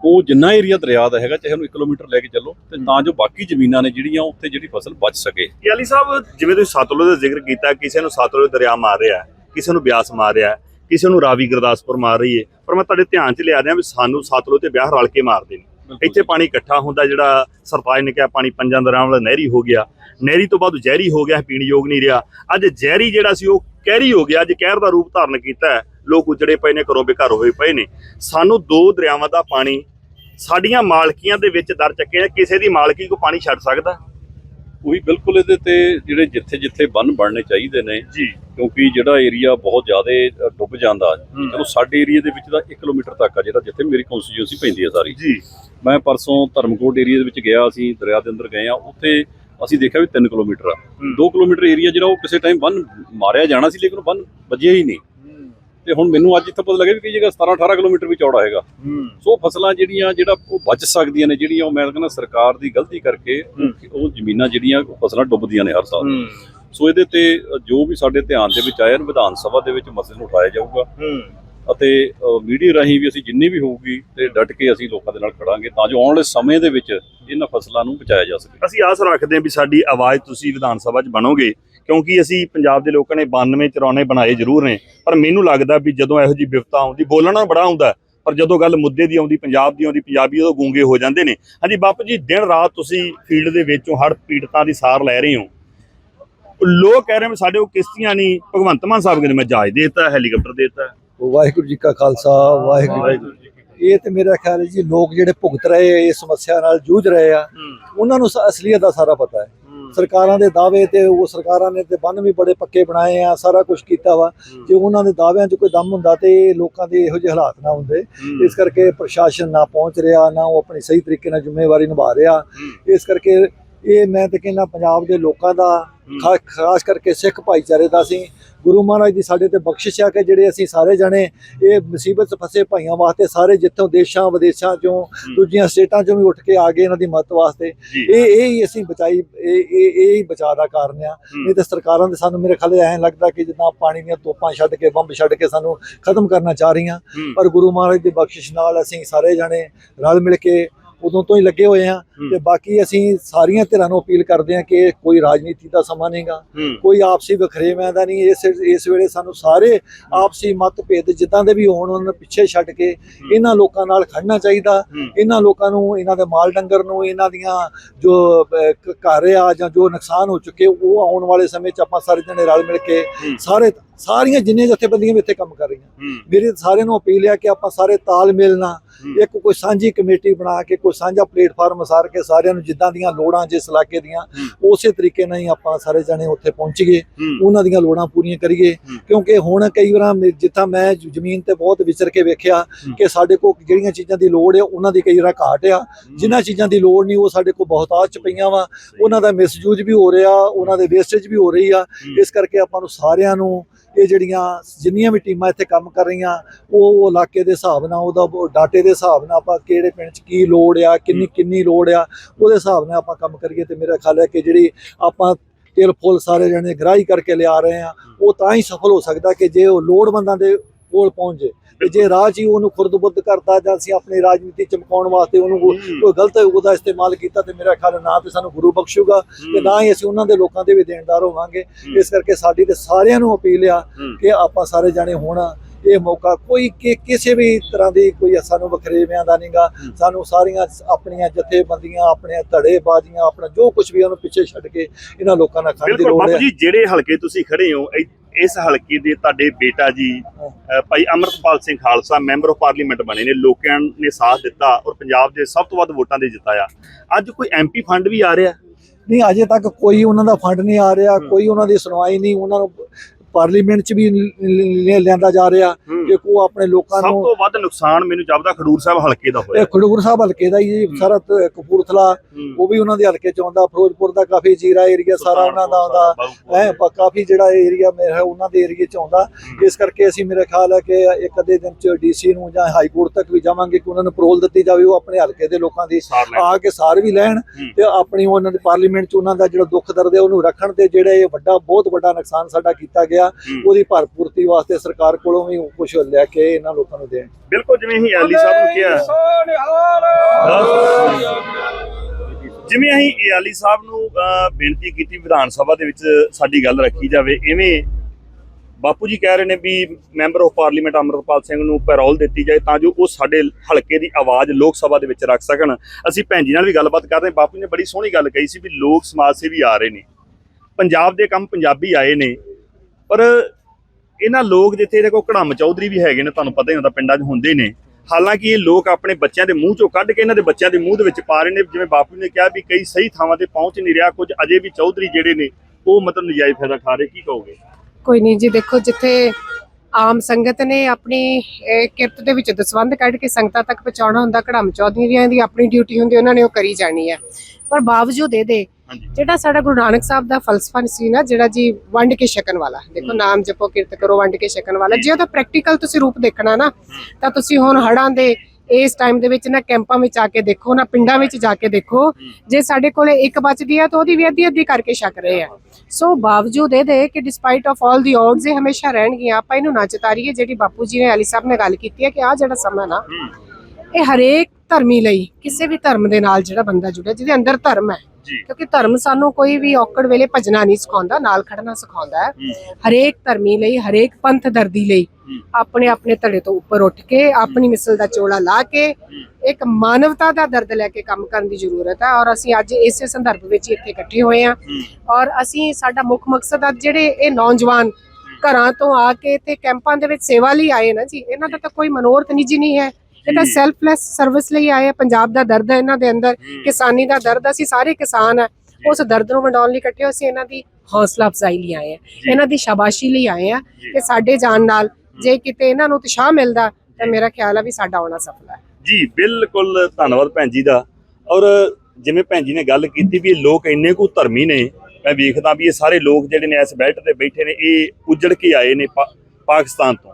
A: ਉਹ ਜਿੰਨਾ ਏਰੀਆ ਦਰਿਆ ਦਾ ਹੈਗਾ ਚਾਹੇ ਉਹਨੂੰ 1 ਕਿਲੋਮੀਟਰ ਲੈ ਕੇ ਚੱਲੋ ਤੇ ਤਾਂ ਜੋ ਬਾਕੀ ਜ਼ਮੀਨਾਂ ਨੇ ਜਿਹੜੀਆਂ ਉੱਥੇ ਜਿਹੜੀ ਫਸਲ ਬਚ ਸਕੇ।
D: ਯਾਲੀ ਸਾਹਿਬ ਜਿਵੇਂ ਤੁਸੀਂ ਸਤਲੁਜ ਦਾ ਜ਼ਿਕਰ ਕੀਤਾ ਕਿਸੇ ਨੂੰ ਸਤਲੁਜ ਦਰਿਆ ਮਾਰ ਰਿਹਾ ਕਿਸੇ ਨੂੰ ਬਿਆਸ ਮਾਰ ਰਿਹਾ ਕਿਸੇ ਨੂੰ ਰਾਵੀ ਗੁਰਦਾਸਪੁਰ ਮਾਰ ਰਹੀ ਹੈ ਪਰ ਮੈਂ ਤੁਹਾਡੇ ਧਿਆਨ 'ਚ ਲਿਆ ਰਿਹਾ ਵੀ ਸਾਨੂੰ ਸਤਲੁਜ ਤੇ ਬਿਆਸ ਰਲ ਕੇ ਮਾਰਦੇ ਨੇ। ਇੱਥੇ ਪਾਣੀ ਇਕੱਠਾ ਹੁੰਦਾ ਜਿਹੜਾ ਸਰਤਾਜ ਨੇ ਕਿਹਾ ਪਾਣੀ ਪੰਜਾਂ ਦਰਿਆਵਾਂ ਵਾਲਾ ਨਹਿਰੀ ਹੋ ਗਿਆ। ਨਹਿਰੀ ਤੋਂ ਬਾਅਦ ਜ਼ਹਿਰੀ ਹੋ ਗਿਆ ਪੀਣ ਯੋਗ ਨਹੀਂ ਰਿਹਾ। ਅੱਜ ਜ਼ਹਿਰੀ ਜਿਹੜਾ ਸੀ ਉਹ ਕਹਿਰੀ ਹੋ ਗਿਆ ਅੱਜ ਕਹਿਰ ਦਾ ਰੂਪ ਧਾਰਨ ਕੀਤਾ ਲੋਕ ਉਜੜੇ ਪਏ ਨੇ ਘਰੋਂ ਬੇਘਰ ਹੋਏ ਪਏ ਨੇ। ਸਾਨੂੰ ਦੋ ਦਰਿਆਵਾਂ ਦਾ ਪਾਣੀ ਸਾਡੀਆਂ ਮਾਲਕੀਆਂ ਦੇ ਵਿੱਚ ਦਰ ਚੱਕੇ ਆ ਕਿਸੇ ਦੀ ਮਾਲਕੀ ਕੋ ਪਾਣੀ ਛੱਡ ਸਕਦਾ?
A: ਉਹੀ ਬਿਲਕੁਲ ਇਹਦੇ ਤੇ ਜਿਹੜੇ ਜਿੱਥੇ ਜਿੱਥੇ ਬੰਨ ਬਣਨੇ ਚਾਹੀਦੇ ਨੇ
D: ਜੀ।
A: ਕਿਉਂਕਿ ਜਿਹੜਾ ਏਰੀਆ ਬਹੁਤ ਜ਼ਿਆਦਾ ਡੁੱਬ ਜਾਂਦਾ। ਚਲੋ ਸਾਡੇ ਏਰੀਆ ਦੇ ਵਿੱਚ ਤਾਂ 1 ਕਿਲੋਮੀਟਰ ਤੱਕ ਆ ਜਿਹੜਾ ਜਿੱਥੇ ਮੇਰੀ ਕਨਸਟੀਟਿਊਂਸੀ ਪੈਂਦੀ ਹੈ ਸਾਰੀ।
D: ਜੀ।
A: ਮੈਂ ਪਰਸੋਂ ਧਰਮਕੋਟ ਏਰੀਆ ਦੇ ਵਿੱਚ ਗਿਆ ਅਸੀਂ ਦਰਿਆ ਦੇ ਅੰਦਰ ਗਏ ਆ ਉੱਥੇ ਅਸੀਂ ਦੇਖਿਆ ਵੀ 3 ਕਿਲੋਮੀਟਰ ਆ।
D: ਹੂੰ।
A: 2 ਕਿਲੋਮੀਟਰ ਏਰੀਆ ਜਿਹੜਾ ਉਹ ਕਿਸੇ ਟਾਈਮ ਬੰਨ ਮਾਰਿਆ ਜਾਣਾ ਸੀ ਲੇਕਿਨ ਬੰਨ ਵੱਜਿਆ ਹੀ ਨਹੀਂ। ਤੇ ਹੁਣ ਮੈਨੂੰ ਅੱਜ ਇੱਥੇ ਪਤਾ ਲੱਗਿਆ ਵੀ ਕਈ ਜਗ੍ਹਾ 17 18 ਕਿਲੋਮੀਟਰ ਵੀ ਚੌੜਾ ਹੈਗਾ। ਸੋ ਫਸਲਾਂ ਜਿਹੜੀਆਂ ਜਿਹੜਾ ਉਹ ਬਚ ਸਕਦੀਆਂ ਨੇ ਜਿਹੜੀਆਂ ਉਹ ਮੈਂ ਕਹਿੰਦਾ ਸਰਕਾਰ ਦੀ ਗਲਤੀ ਕਰਕੇ ਉਹ- ਜ਼ਮੀਨਾਂ ਜਿਹੜੀਆਂ ਫਸਲਾਂ ਡੁੱਬਦੀਆਂ ਨੇ ਹਰ ਸਾਲ। ਸੋ ਇਹਦੇ ਤੇ ਜੋ ਵੀ ਸਾਡੇ ਧਿਆਨ ਦੇ ਵਿੱਚ ਆਇਆ ਵਿਧਾਨ ਸਭਾ ਦੇ ਵਿੱਚ ਮਸਲੇ ਨੂੰ ਉਠਾਇਆ ਜਾਊਗਾ। ਅਤੇ ਮੀਡੀਆ ਰਾਹੀਂ ਵੀ ਅਸੀਂ ਜਿੰਨੀ ਵੀ ਹੋਊਗੀ ਤੇ ਡਟ ਕੇ ਅਸੀਂ ਲੋਕਾਂ ਦੇ ਨਾਲ ਖੜਾਂਗੇ ਤਾਂ ਜੋ ਆਉਣ ਵਾਲੇ ਸਮੇਂ ਦੇ ਵਿੱਚ ਇਹਨਾਂ ਫਸਲਾਂ ਨੂੰ ਬਚਾਇਆ ਜਾ ਸਕੇ।
D: ਅਸੀਂ ਆਸ ਰੱਖਦੇ ਹਾਂ ਵੀ ਸਾਡੀ ਆਵਾਜ਼ ਤੁਸੀਂ ਵਿਧਾਨ ਸਭਾ 'ਚ ਬਣੋਗੇ, ਕਿਉਂਕਿ ਅਸੀਂ ਪੰਜਾਬ ਦੇ ਲੋਕਾਂ ਨੇ 92 ਚਰਾਉਣੇ ਬਣਾਏ ਜ਼ਰੂਰ ਨੇ, ਪਰ ਮੈਨੂੰ ਲੱਗਦਾ ਵੀ ਜਦੋਂ ਇਹੋ ਜੀ ਵਿਪਤਾ ਆਉਂਦੀ, ਬੋਲਣਾ ਬੜਾ ਆਉਂਦਾ ਪਰ ਜਦੋਂ ਗੱਲ ਮੁੱਦੇ ਦੀ ਆਉਂਦੀ, ਪੰਜਾਬ ਦੀ ਆਉਂਦੀ, ਪੰਜਾਬੀ ਉਦੋਂ ਗੂੰਗੇ ਹੋ ਜਾਂਦੇ ਨੇ। ਹਾਂਜੀ ਬਾਪੂ ਜੀ, ਦਿਨ ਰਾਤ ਤੁਸੀਂ ਫੀਲਡ ਦੇ ਵਿੱਚੋਂ ਹੜ ਪੀੜਤਾਂ ਦੀ ਸਾਰ ਲੈ ਰਹੇ ਹੋ। ਲੋਕ ਕਹਿ ਰਹੇ ਨੇ ਸਾਡੇ ਉਹ ਕਿਸ਼ਤੀਆਂ ਨਹੀਂ, ਭਗਵੰਤ ਮਾਨ ਸਾਹਿਬ ਕਹਿੰਦੇ ਮੈਂ ਜਹਾਜ਼ ਦੇਤਾ, ਹੈਲੀਕਾਪਟਰ ਦੇਤਾ।
B: ਵਾਹਿਗੁਰੂ ਜੀ ਕਾ ਖਾਲਸਾ ਵਾਹਿਗੁਰੂ ਜੀ। ਇਹ ਤੇ ਮੇਰਾ ਖਿਆਲ ਹੈ ਜੀ ਲੋਕ ਜਿਹੜੇ ਭੁਗਤ ਰਹੇ ਆ, ਇਸ ਸਮੱਸਿਆ ਨਾਲ ਜੂਝ ਰਹੇ ਆ ਉਹਨਾਂ ਨੂੰ ਅਸਲੀਅਤ ਦਾ ਸਾਰਾ ਪਤਾ ਹੈ। ਸਰਕਾਰਾਂ ਦੇ ਦਾਅਵੇ ਤੇ ਉਹ ਸਰਕਾਰਾਂ ਨੇ ਤੇ ਬੰਨ ਵੀ ਬੜੇ ਪੱਕੇ ਬਣਾਏ ਆ ਸਾਰਾ ਕੁਝ ਕੀਤਾ ਵਾ। ਜੇ ਉਹਨਾਂ ਦੇ ਦਾਅਵਿਆਂ 'ਚ ਕੋਈ ਦਮ ਹੁੰਦਾ ਤੇ ਲੋਕਾਂ ਦੇ ਇਹੋ ਜਿਹੇ ਹਾਲਾਤ ਨਾ ਹੁੰਦੇ। ਇਸ ਕਰਕੇ ਪ੍ਰਸ਼ਾਸਨ ਨਾ ਪਹੁੰਚ ਰਿਹਾ ਨਾ ਉਹ ਆਪਣੀ ਸਹੀ ਤਰੀਕੇ ਨਾਲ ਜ਼ਿੰਮੇਵਾਰੀ ਨਿਭਾ ਰਿਹਾ। ਇਸ ਕਰਕੇ ਇਹ ਮੈਂ ਤੇ ਕਹਿੰਦਾ ਪੰਜਾਬ ਦੇ ਲੋਕਾਂ ਦਾ ਖਾਸ ਕਰਕੇ ਸਿੱਖ ਭਾਈਚਾਰੇ ਦਾ ਅਸੀਂ ਗੁਰੂ ਮਹਾਰਾਜ ਦੀ ਸਾਡੇ ਤੇ ਬਖਸ਼ਿਸ਼ ਆ ਕਿ ਜਿਹੜੇ ਅਸੀਂ ਸਾਰੇ ਜਣੇ ਇਹ ਮੁਸੀਬਤ ਫਸੇ ਭਾਈਆਂ ਵਾਸਤੇ ਸਾਰੇ ਜਿੱਥੋਂ ਦੇਸ਼ਾਂ ਵਿਦੇਸ਼ਾਂ ਚੋਂ ਦੂਜੀਆਂ ਸਟੇਟਾਂ ਚੋਂ ਵੀ ਉੱਠ ਕੇ ਆ ਗਏ ਇਹਨਾਂ ਦੀ ਮਦਦ ਵਾਸਤੇ। ਇਹ ਇਹ ਹੀ ਅਸੀਂ ਬਚਾਈ ਇਹ ਇਹ ਇਹ ਹੀ ਬਚਾਅ ਦਾ ਕਾਰਨ ਆ। ਨਹੀਂ ਤੇ ਸਰਕਾਰਾਂ ਦੇ ਸਾਨੂੰ ਮੇਰੇ ਖਿਆਲ ਐਂ ਲੱਗਦਾ ਕਿ ਜਿੱਦਾਂ ਪਾਣੀ ਦੀਆਂ ਤੋਪਾਂ ਛੱਡ ਕੇ ਬੰਬ ਛੱਡ ਕੇ ਸਾਨੂੰ ਖਤਮ ਕਰਨਾ ਚਾਹ ਰਹੀਆਂ। ਪਰ ਗੁਰੂ ਮਹਾਰਾਜ ਦੀ ਬਖਸ਼ਿਸ਼ ਨਾਲ ਅਸੀਂ ਸਾਰੇ ਜਣੇ ਰਲ ਮਿਲ ਕੇ ਉਦੋਂ ਤੋਂ ਹੀ ਲੱਗੇ ਹੋਏ ਆ। ਤੇ ਬਾਕੀ ਅਸੀਂ ਸਾਰੀਆਂ ਧਿਰਾਂ ਨੂੰ ਅਪੀਲ ਕਰਦੇ ਆ ਕਿ ਕੋਈ ਰਾਜਨੀਤੀ ਦਾ ਸਮਾਂ ਨਹੀਂਗਾ
D: ਹੂੰ
B: ਕੋਈ ਆਪਸੀ ਵਖਰੇਵਿਆਂ ਦਾ ਨਹੀਂ ਇਸ ਇਸ ਵੇਲੇ ਸਾਨੂੰ ਸਾਰੇ ਆਪਸੀ ਮਤਭੇਦ ਜਿੱਦਾਂ ਦੇ ਵੀ ਹੋਣ ਉਹਨਾਂ ਨੂੰ ਪਿੱਛੇ ਛੱਡ ਕੇ ਇਹਨਾਂ ਲੋਕਾਂ ਨਾਲ ਖੜਨਾ ਚਾਹੀਦਾ
D: ਹੂੰ।
B: ਇਹਨਾਂ ਲੋਕਾਂ ਨੂੰ ਇਹਨਾਂ ਦੇ ਮਾਲ ਡੰਗਰ ਨੂੰ ਇਹਨਾਂ ਦੀਆਂ ਜੋ ਘਰ ਆ ਜਾਂ ਜੋ ਨੁਕਸਾਨ ਹੋ ਚੁੱਕੇ ਉਹ ਆਉਣ ਵਾਲੇ ਸਮੇਂ 'ਚ ਆਪਾਂ ਸਾਰੇ ਜਣੇ ਰਲ ਮਿਲ ਕੇ
D: ਹੂੰ।
B: ਸਾਰੇ ਸਾਰੀਆਂ ਜਿੰਨੀਆਂ ਜਥੇਬੰਦੀਆਂ ਵੀ ਇੱਥੇ ਕੰਮ ਕਰ ਰਹੀਆਂ
D: ਹੂੰ
B: ਮੇਰੀ ਸਾਰਿਆਂ ਨੂੰ ਅਪੀਲ ਹੈ ਕਿ ਆਪਾਂ ਸਾਰੇ ਤਾਲਮੇਲ ਨਾਲ
D: ਹੂੰ।
B: ਇੱਕ ਕੋਈ ਸਾਂਝੀ ਕਮੇਟੀ ਬਣਾ ਕੇ ਕੋਈ ਸਾਂਝਾ ਪਲੇਟਫਾਰਮ ਸਾਰ ਕੇ ਸਾਰਿਆਂ ਨੂੰ ਜਿੱਦਾਂ ਦੀਆਂ ਲੋੜਾਂ ਜਿਸ ਇਲਾਕੇ ਦੀਆਂ ਉਸੇ ਤਰੀਕੇ ਨਾਲ ਹੀ ਆਪਾਂ ਸਾਰੇ ਜਣੇ ਉੱਥੇ ਪਹੁੰਚੀਏ ਉਹਨਾਂ ਦੀਆਂ ਲੋੜਾਂ ਪੂਰੀਆਂ ਕਰੀਏ। ਕਿਉਂਕਿ ਹੁਣ ਕਈ ਵਾਰਾਂ ਮੇ- ਜਿੱਥਾਂ ਮੈਂ ਜ਼ਮੀਨ ਤੇ ਬਹੁਤ ਵਿਚਰ ਕੇ ਵੇਖਿਆ। ਕਿ ਸਾਡੇ ਕੋਲ ਜਿਹੜੀਆਂ ਚੀਜ਼ਾਂ ਦੀ ਲੋੜ ਹੈ ਉਹਨਾਂ ਦੀ ਕਈ ਵਾਰ ਘਾਟ ਆ। ਜਿਨ੍ਹਾਂ ਚੀਜ਼ਾਂ ਦੀ ਲੋੜ ਨਹੀਂ ਉਹ ਸਾਡੇ ਕੋਲ ਬਹੁਤਾਤ ਚ ਪਈਆਂ ਵਾ। ਉਹਨਾਂ ਦਾ ਮਿਸਯੂਜ਼ ਵੀ ਹੋ ਰਿਹਾ ਉਹਨਾਂ ਦੇ ਵੇਸਟੇਜ ਵੀ ਹੋ ਰਹੀ ਆ। ਇਸ ਕਰਕੇ ਆਪਾਂ ਨੂੰ ਸਾਰਿਆਂ ਨੂੰ ਇਹ ਜਿਹੜੀਆਂ ਜਿੰਨੀਆਂ ਵੀ ਟੀਮਾਂ ਇੱਥੇ ਕੰਮ ਕਰ ਰਹੀਆਂ ਉਹ ਇਲਾਕੇ ਦੇ ਹਿਸਾਬ ਨਾਲ ਉਹਦਾ ਉਹ ਡਾਟੇ ਦੇ ਹਿਸਾਬ ਨਾਲ ਆਪਾਂ ਕਿਹੜੇ ਪਿੰਡ 'ਚ ਕੀ ਲੋੜ ਆ ਕਿੰਨੀ ਕਿੰਨੀ ਲੋੜ ਆ ਆ ਉਹਦੇ ਹਿਸਾਬ ਨਾਲ ਆਪਾਂ ਕੰਮ ਕਰੀਏ ਤੇ ਮੇਰਾ ਖਿਆਲ ਹੈ ਕਿ ਜਿਹੜੀ ਆਪਾਂ ਤਿਲ ਫੁੱਲ ਸਾਰੇ ਜਣੇ ਗ੍ਰਾਹੀ ਕਰਕੇ ਲਿਆ ਰਹੇ ਆ ਉਹ ਤਾਂ ਹੀ ਸਫਲ ਹੋ ਸਕਦਾ ਕਿ ਜੇ ਉਹ ਲੋੜਵੰਦਾਂ ਦੇ ਕੋਲ ਪਹੁੰਚ ਤੇ ਜੇ ਰਾਜ ਹੀ ਉਹਨੂੰ ਖੁਰਦ-ਬੁਰਦ ਕਰਦਾ ਜਾਂ ਅਸੀਂ ਆਪਣੀ ਰਾਜਨੀਤੀ ਚਮਕਾਉਣ ਵਾਸਤੇ ਉਹਨੂੰ ਕੋਈ ਗਲਤ ਉਹਦਾ ਇਸਤੇਮਾਲ ਕੀਤਾ ਤੇ ਮੇਰਾ ਖਿਆਲ ਨਾ ਤੇ ਸਾਨੂੰ ਗੁਰੂ ਬਖਸ਼ੂਗਾ ਤੇ ਨਾ ਹੀ ਅਸੀਂ ਉਹਨਾਂ ਦੇ ਲੋਕਾਂ ਦੇ ਵੀ ਦੇਣਦਾਰ ਹੋਵਾਂਗੇ। ਇਸ ਕਰਕੇ ਸਾਡੀ ਤੇ ਸਾਰਿਆਂ ਨੂੰ ਅਪੀਲ ਆ। ਕਿ ਆਪਾਂ ਸਾਰੇ ਜਾਣੇ ਹੁਣ ਇਹ ਮੌਕਾ ਕੋਈ ਕਿਸੇ ਵੀ ਤਰ੍ਹਾਂ ਦੀ ਕੋਈ ਸਾਨੂੰ ਵਖਰੇਵਿਆਂ ਦਾ ਨਹੀਂਗਾ ਸਾਨੂੰ ਸਾਰੀਆਂ ਆਪਣੀਆਂ ਜਥੇਬੰਦੀਆਂ ਆਪਣੇ ਧੜੇ ਬਾਜ਼ੀਆਂ ਆਪਣਾ ਜੋ ਕੁਝ ਵੀ ਉਹਨੂੰ ਪਿੱਛੇ ਛੱਡ ਕੇ ਇਹਨਾਂ ਲੋਕਾਂ ਨਾਲ ਖੜਨ ਦੀ ਲੋੜ ਹੈ।
D: ਜੀ ਜਿਹੜੇ ਹਲਕੇ ਤੁਸੀਂ ਖੜੇ ਹੋ ਇਸ ਹਲਕੇ ਦੇ ਤੁਹਾਡੇ ਬੇਟਾ ਜੀ Bhai Amritpal Singh Khalsa member of parliament ਬਣੇ ਨੇ ਲੋਕਾਂ ਨੇ ਸਾਥ ਦਿੱਤਾ ਔਰ ਪੰਜਾਬ ਦੇ ਸਭ ਤੋਂ ਵੱਧ ਵੋਟਾਂ ਦੇ ਜਿਤਾਇਆ। ਅੱਜ ਕੋਈ ਐਮਪੀ ਫੰਡ ਵੀ ਆ ਰਿਹਾ?
B: ਨਹੀਂ ਅਜੇ ਤੱਕ ਕੋਈ ਉਹਨਾਂ ਦਾ ਫੰਡ ਨਹੀਂ ਆ ਰਿਹਾ ਕੋਈ ਉਹਨਾਂ ਦੀ ਸੁਣਵਾਈ ਨਹੀਂ ਉਹਨਾਂ ਨੂੰ ਪਾਰਲੀਮੈਂਟ 'ਚ ਵੀ ਲਿਆਂਦਾ ਜਾ ਰਿਹਾ ਕਿ ਉਹ ਆਪਣੇ ਲੋਕਾਂ
D: ਸਭ
B: ਨੂੰ
D: ਤੋਂ ਵੱਧ ਨੁਕਸਾਨ ਮੈਨੂੰ ਜਾਪਦਾ ਖਡੂਰ ਸਾਹਿਬ ਹਲਕੇ ਦਾ ਹੋਇਆ।
B: ਇਹ ਖਡੂਰ ਸਾਹਿਬ ਹਲਕੇ ਦਾ ਹੀ ਸਾਰਾ ਕਪੂਰਥਲਾ ਉਹ ਵੀ ਉਹਨਾਂ ਦੇ ਹਲਕੇ 'ਚ ਆਉਂਦਾ ਫਿਰੋਜ਼ਪੁਰ ਦਾ ਕਾਫੀ ਜੀਰਾ ਏਰੀਆ ਸਾਰਾ ਉਹਨਾਂ ਦਾ ਆਉਂਦਾ। ਹੈ ਕਾਫੀ ਜਿਹੜਾ ਏਰੀਆ ਮੇਰਾ ਹੈ ਉਹਨਾਂ ਦੇ ਏਰੀਏ 'ਚ ਆਉਂਦਾ। ਇਸ ਕਰਕੇ ਅਸੀਂ ਮੇਰੇ ਖਿਆਲ ਹੈ ਕਿ ਇੱਕ ਅੱਧੇ ਦਿਨ 'ਚ ਡੀਸੀ ਨੂੰ ਜਾਂ ਹਾਈ ਕੋਰਟ ਤੱਕ ਵੀ ਜਾਵਾਂਗੇ ਕਿ ਉਹਨਾਂ ਨੂੰ ਪਰੋਲ ਦਿੱਤੀ ਜਾਵੇ ਉਹ ਆਪਣੇ ਹਲਕੇ ਦੇ ਲੋਕਾਂ ਦੀ। ਆ ਕੇ ਸਾਰ ਵੀ ਲੈਣ ਤੇ ਆਪਣੀ ਉਹਨਾਂ ਦੇ ਪਾਰਲੀਮੈਂਟ 'ਚ ਉਹਨਾਂ ਦਾ ਜਿਹੜਾ ਦੁੱਖ ਦਰਦ ਹੈ ਉਹਨੂੰ ਰੱਖਣ ਤੇ ਜਿਹੜਾ ਇਹ ਵੱਡਾ ਬਹੁਤ ਵੱਡਾ ਨੁਕਸਾਨ ਸਾਡਾ ਕੀਤਾ ਗਿਆ ਉਹਦੀ ਭਰਪੂਰਤੀ ਵਾਸਤੇ ਸਰਕਾਰ ਕੋਲੋਂ ਵੀ ਕੁਝ ਲੈ ਕੇ ਇਹਨਾਂ ਲੋਕਾਂ ਨੂੰ ਦੇਣ।
D: ਬਿਲਕੁਲ ਜਿਵੇਂ ਅਸੀਂ ਐਲੀ ਸਾਹਿਬ ਨੂੰ ਕਿਹਾ। ਜਿਵੇਂ ਅਸੀਂ ਏਆਲੀ ਸਾਹਿਬ ਨੂੰ ਬੇਨਤੀ ਕੀਤੀ ਵਿਧਾਨ ਸਭਾ ਦੇ ਵਿੱਚ ਸਾਡੀ ਗੱਲ ਰੱਖੀ ਜਾਵੇ ਇਵੇਂ ਬਾਪੂ ਜੀ ਕਹਿ ਰਹੇ ਨੇ ਵੀ member of parliament Amarpal Singh ਨੂੰ ਪੈਰੋਲ ਦਿੱਤੀ ਜਾਏ ਤਾਂ ਜੋ ਉਹ ਸਾਡੇ ਹਲਕੇ ਦੀ ਆਵਾਜ਼ ਲੋਕ ਸਭਾ ਦੇ ਵਿੱਚ ਰੱਖ ਸਕਣ। ਅਸੀਂ ਭੈਣ ਜੀ ਨਾਲ ਵੀ ਗੱਲਬਾਤ ਕਰਦੇ ਹਾਂ। ਬਾਪੂ ਜੀ ਨੇ ਬੜੀ ਸੋਹਣੀ ਗੱਲ ਕਹੀ ਸੀ ਵੀ ਲੋਕ ਸਮਾਜ ਸੇਵੀ ਆ ਰਹੇ ਨੇ। ਪੰਜਾਬ ਦੇ ਕੰਮ ਪੰਜਾਬੀ ਆਏ ਨੇ। ਪਰ ਇਹਨਾਂ ਲੋਕ ਜਿੱਥੇ ਇਹਦੇ ਕੜਮ ਚੌਧਰੀ ਵੀ ਹੈਗੇ ਨੇ, ਤੁਹਾਨੂੰ ਪਤਾ ਹੀ ਹੁੰਦਾ, ਪਿੰਡਾਂ 'ਚ ਹੁੰਦੇ ਨੇ। ਹਾਲਾਂਕਿ ਇਹ ਲੋਕ ਆਪਣੇ ਬੱਚਿਆਂ ਦੇ ਮੂੰਹ ਚੋਂ ਕੱਢ ਕੇ ਇਹਨਾਂ ਦੇ ਬੱਚਿਆਂ ਦੇ ਮੂੰਹ ਦੇ ਵਿੱਚ ਪਾ ਰਹੇ ਨੇ, ਜਿਵੇਂ ਬਾਪੂ ਨੇ ਕਿਹਾ ਵੀ ਕਈ ਸਹੀ ਥਾਵਾਂ ਤੇ ਪਹੁੰਚ ਨਹੀਂ ਰਿਹਾ, ਕੁਝ ਅਜੇ ਵੀ ਚੌਧਰੀ ਜਿਹੜੇ ਨੇ, ਉਹ ਮਤਲਬ ਨਜਾਇਜ਼ ਫਾਇਦਾ ਖਾ ਰਹੇ, ਕੀ ਕਹੋਗੇ?
C: ਕੋਈ ਨਹੀਂ ਜੀ, ਦੇਖੋ ਜਿੱਥੇ ਆਮ ਸੰਗਤ ਨੇ ਆਪਣੀ ਕਿਰਤ ਦੇ ਵਿੱਚ ਦਸਵੰਧ ਕੱਢ ਕੇ ਸੰਗਤਾਂ ਤੱਕ ਪਹੁੰਚਾਉਣਾ ਹੁੰਦਾ ਕੜਮ ਚੌਧਰੀਆਂ ਦੀ ਆਪਣੀ ਡਿਊਟੀ ਹੁੰਦੀ, ਉਹਨਾਂ ਨੇ ਉਹ ਕਰੀ ਜਾਣੀ ਹੈ। ਪਰ ਬਾਵਜੂਦ ਇਹਦੇ ਜਿਹੜਾ ਸਾਡਾ ਗੁਰੂ ਨਾਨਕ ਸਾਹਿਬ ਦਾ ਫਲਸਫਾ ਸੀ ਨਾ ਜਿਹੜਾ ਜੀ ਵੰਡ ਕੇ ਛਕਣ ਵਾਲਾ। ਦੇਖੋ ਨਾਮ ਜਪੋ ਕਿਰਤ ਕਰੋ ਵੰਡ ਕੇ ਛਕਣ ਵਾਲਾ। ਜੇ। ਉਹਦਾ ਪ੍ਰੈਕਟੀਕਲ ਤੁਸੀਂ ਰੂਪ ਦੇਖਣਾ ਨਾ ਤਾਂ ਤੁਸੀਂ ਹੁਣ ਹੜਾਂ ਦੇ ਇਸ ਟਾਈਮ ਦੇ ਵਿੱਚ ਨਾ ਕੈਂਪਾਂ ਵਿੱਚ ਆ ਕੇ ਦੇਖੋ ਨਾ ਪਿੰਡਾਂ ਵਿੱਚ ਜਾ ਕੇ ਦੇਖੋ। ਜੇ ਸਾਡੇ ਕੋਲੇ ਇੱਕ ਬਚਦੀ ਹੈ ਤਾਂ ਉਹਦੀ ਵੀ ਅੱਧੀ ਅੱਧੀ ਕਰਕੇ ਛਕ ਰਹੇ ਆ। ਸੋ ਬਾਵਜੂਦ ਇਹਦੇ ਕਿ despite of all the odds ਇਹ ਹਮੇਸ਼ਾ ਰਹਿਣਗੀਆਂ ਆਪਾਂ ਇਹਨੂੰ ਨਾ ਚਤਾਰੀਏ ਜਿਹੜੀ ਬਾਪੂ ਜੀ ਨੇ ਅਲੀ ਸਾਹਿਬ ਨੇ ਗੱਲ ਕੀਤੀ ਹੈ ਕਿ ਆ ਜਿਹੜਾ ਸਮਾਂ ਨਾ ਇਹ ਹਰੇਕ ਧਰਮੀ ਲਈ ਕਿਸੇ ਵੀ ਧਰਮ ਦੇ ਨਾਲ ਜਿਹੜਾ ਬੰਦਾ ਜੁੜਿਆ ਜਿਹਦੇ ਅੰਦਰ ਧਰਮ ਹੈ ਕਿਉਂਕਿ ਧਰਮ ਸਾਨੂੰ ਕੋਈ ਵੀ ਔਕੜ ਵੇਲੇ ਭਜਣਾ ਨਹੀਂ ਸਿਖਾਉਂਦਾ ਨਾਲ ਖੜਨਾ ਸਿਖਾਉਂਦਾ ਹੈ। ਹਰੇਕ ਧਰਮੀ ਲਈ ਹਰੇਕ ਪੰਥ ਦਰਦੀ ਲਈ ਆਪਣੇ ਆਪਣੇ ਧੜੇ ਤੋਂ ਉੱਪਰ ਉੱਠ ਕੇ ਆਪਣੀ ਮਿਸਲ ਦਾ ਚੋਲਾ ਲਾ ਕੇ ਇੱਕ ਮਾਨਵਤਾ ਦਾ ਦਰਦ ਲੈ ਕੇ ਕੰਮ ਕਰਨ ਦੀ ਜ਼ਰੂਰਤ ਹੈ ਔਰ ਅਸੀਂ ਅੱਜ ਇਸੇ ਸੰਦਰਭ ਵਿੱਚ ਇੱਥੇ ਇਕੱਠੇ ਹੋਏ ਹਾਂ। ਔਰ ਅਸੀਂ ਸਾਡਾ ਮੁੱਖ ਮਕਸਦ ਅੱਜ ਜਿਹੜੇ ਇਹ ਨੌਜਵਾਨ ਘਰਾਂ ਤੋਂ ਆ ਕੇ ਤੇ ਕੈਂਪਾਂ ਦੇ ਵਿੱਚ ਸੇਵਾ ਲਈ ਆਏ ਨਾ ਜੀ ਇਹਨਾਂ ਦਾ ਤਾਂ ਕੋਈ ਮਨੋਰਥ ਨਿੱਜੀ ਨਹੀਂ ਹੈ। ਇਹ ਤਾਂ ਸੈਲਫਲੈਸ ਸਰਵਿਸ ਲਈ ਆਏ ਆ। ਪੰਜਾਬ ਦਾ ਦਰਦ ਹੈ ਇਹਨਾਂ ਦੇ ਅੰਦਰ। ਕਿਸਾਨੀ ਦਾ ਦਰਦ ਅਸੀਂ ਸਾਰੇ ਕਿਸਾਨ ਆ। ਉਸ ਦਰਦ ਨੂੰ ਵੰਡਾਉਣ ਲਈ ਇਕੱਠੇ ਹੋਏ ਅਸੀਂ ਇਹਨਾਂ ਦੀ ਹੌਸਲਾ ਅਫਜ਼ਾਈ ਲਈ ਆਏ ਆ। ਇਹਨਾਂ ਦੀ ਸ਼ਾਬਾਸ਼ੀ ਲਈ ਆਏ ਆ ਕਿ ਸਾਡੇ ਜਾਣ ਨਾਲ ਜੇ ਕਿਤੇ ਇਹਨਾਂ ਨੂੰ ਉਤਸ਼ਾਹ ਮਿਲਦਾ ਤਾਂ ਮੇਰਾ ਖਿਆਲ ਆ ਵੀ ਸਾਡਾ ਆਉਣਾ ਸਫਲ ਹੈ
D: ਜੀ ਬਿਲਕੁਲ ਧੰਨਵਾਦ ਭੈਣ ਜੀ ਦਾ। ਔਰ ਜਿਵੇਂ ਭੈਣ ਜੀ ਨੇ ਗੱਲ ਕੀਤੀ ਵੀ ਇਹ ਲੋਕ ਇੰਨੇ ਕੁ ਧਰਮੀ ਨੇ ਮੈਂ ਵੇਖਦਾ ਵੀ ਇਹ ਸਾਰੇ ਲੋਕ ਜਿਹੜੇ ਨੇ ਇਸ ਬੈਲਟ ਤੇ ਬੈਠੇ ਨੇ ਇਹ ਉਜੜ ਕੇ ਆਏ ਨੇ ਪਾਕਿਸਤਾਨ ਤੋਂ।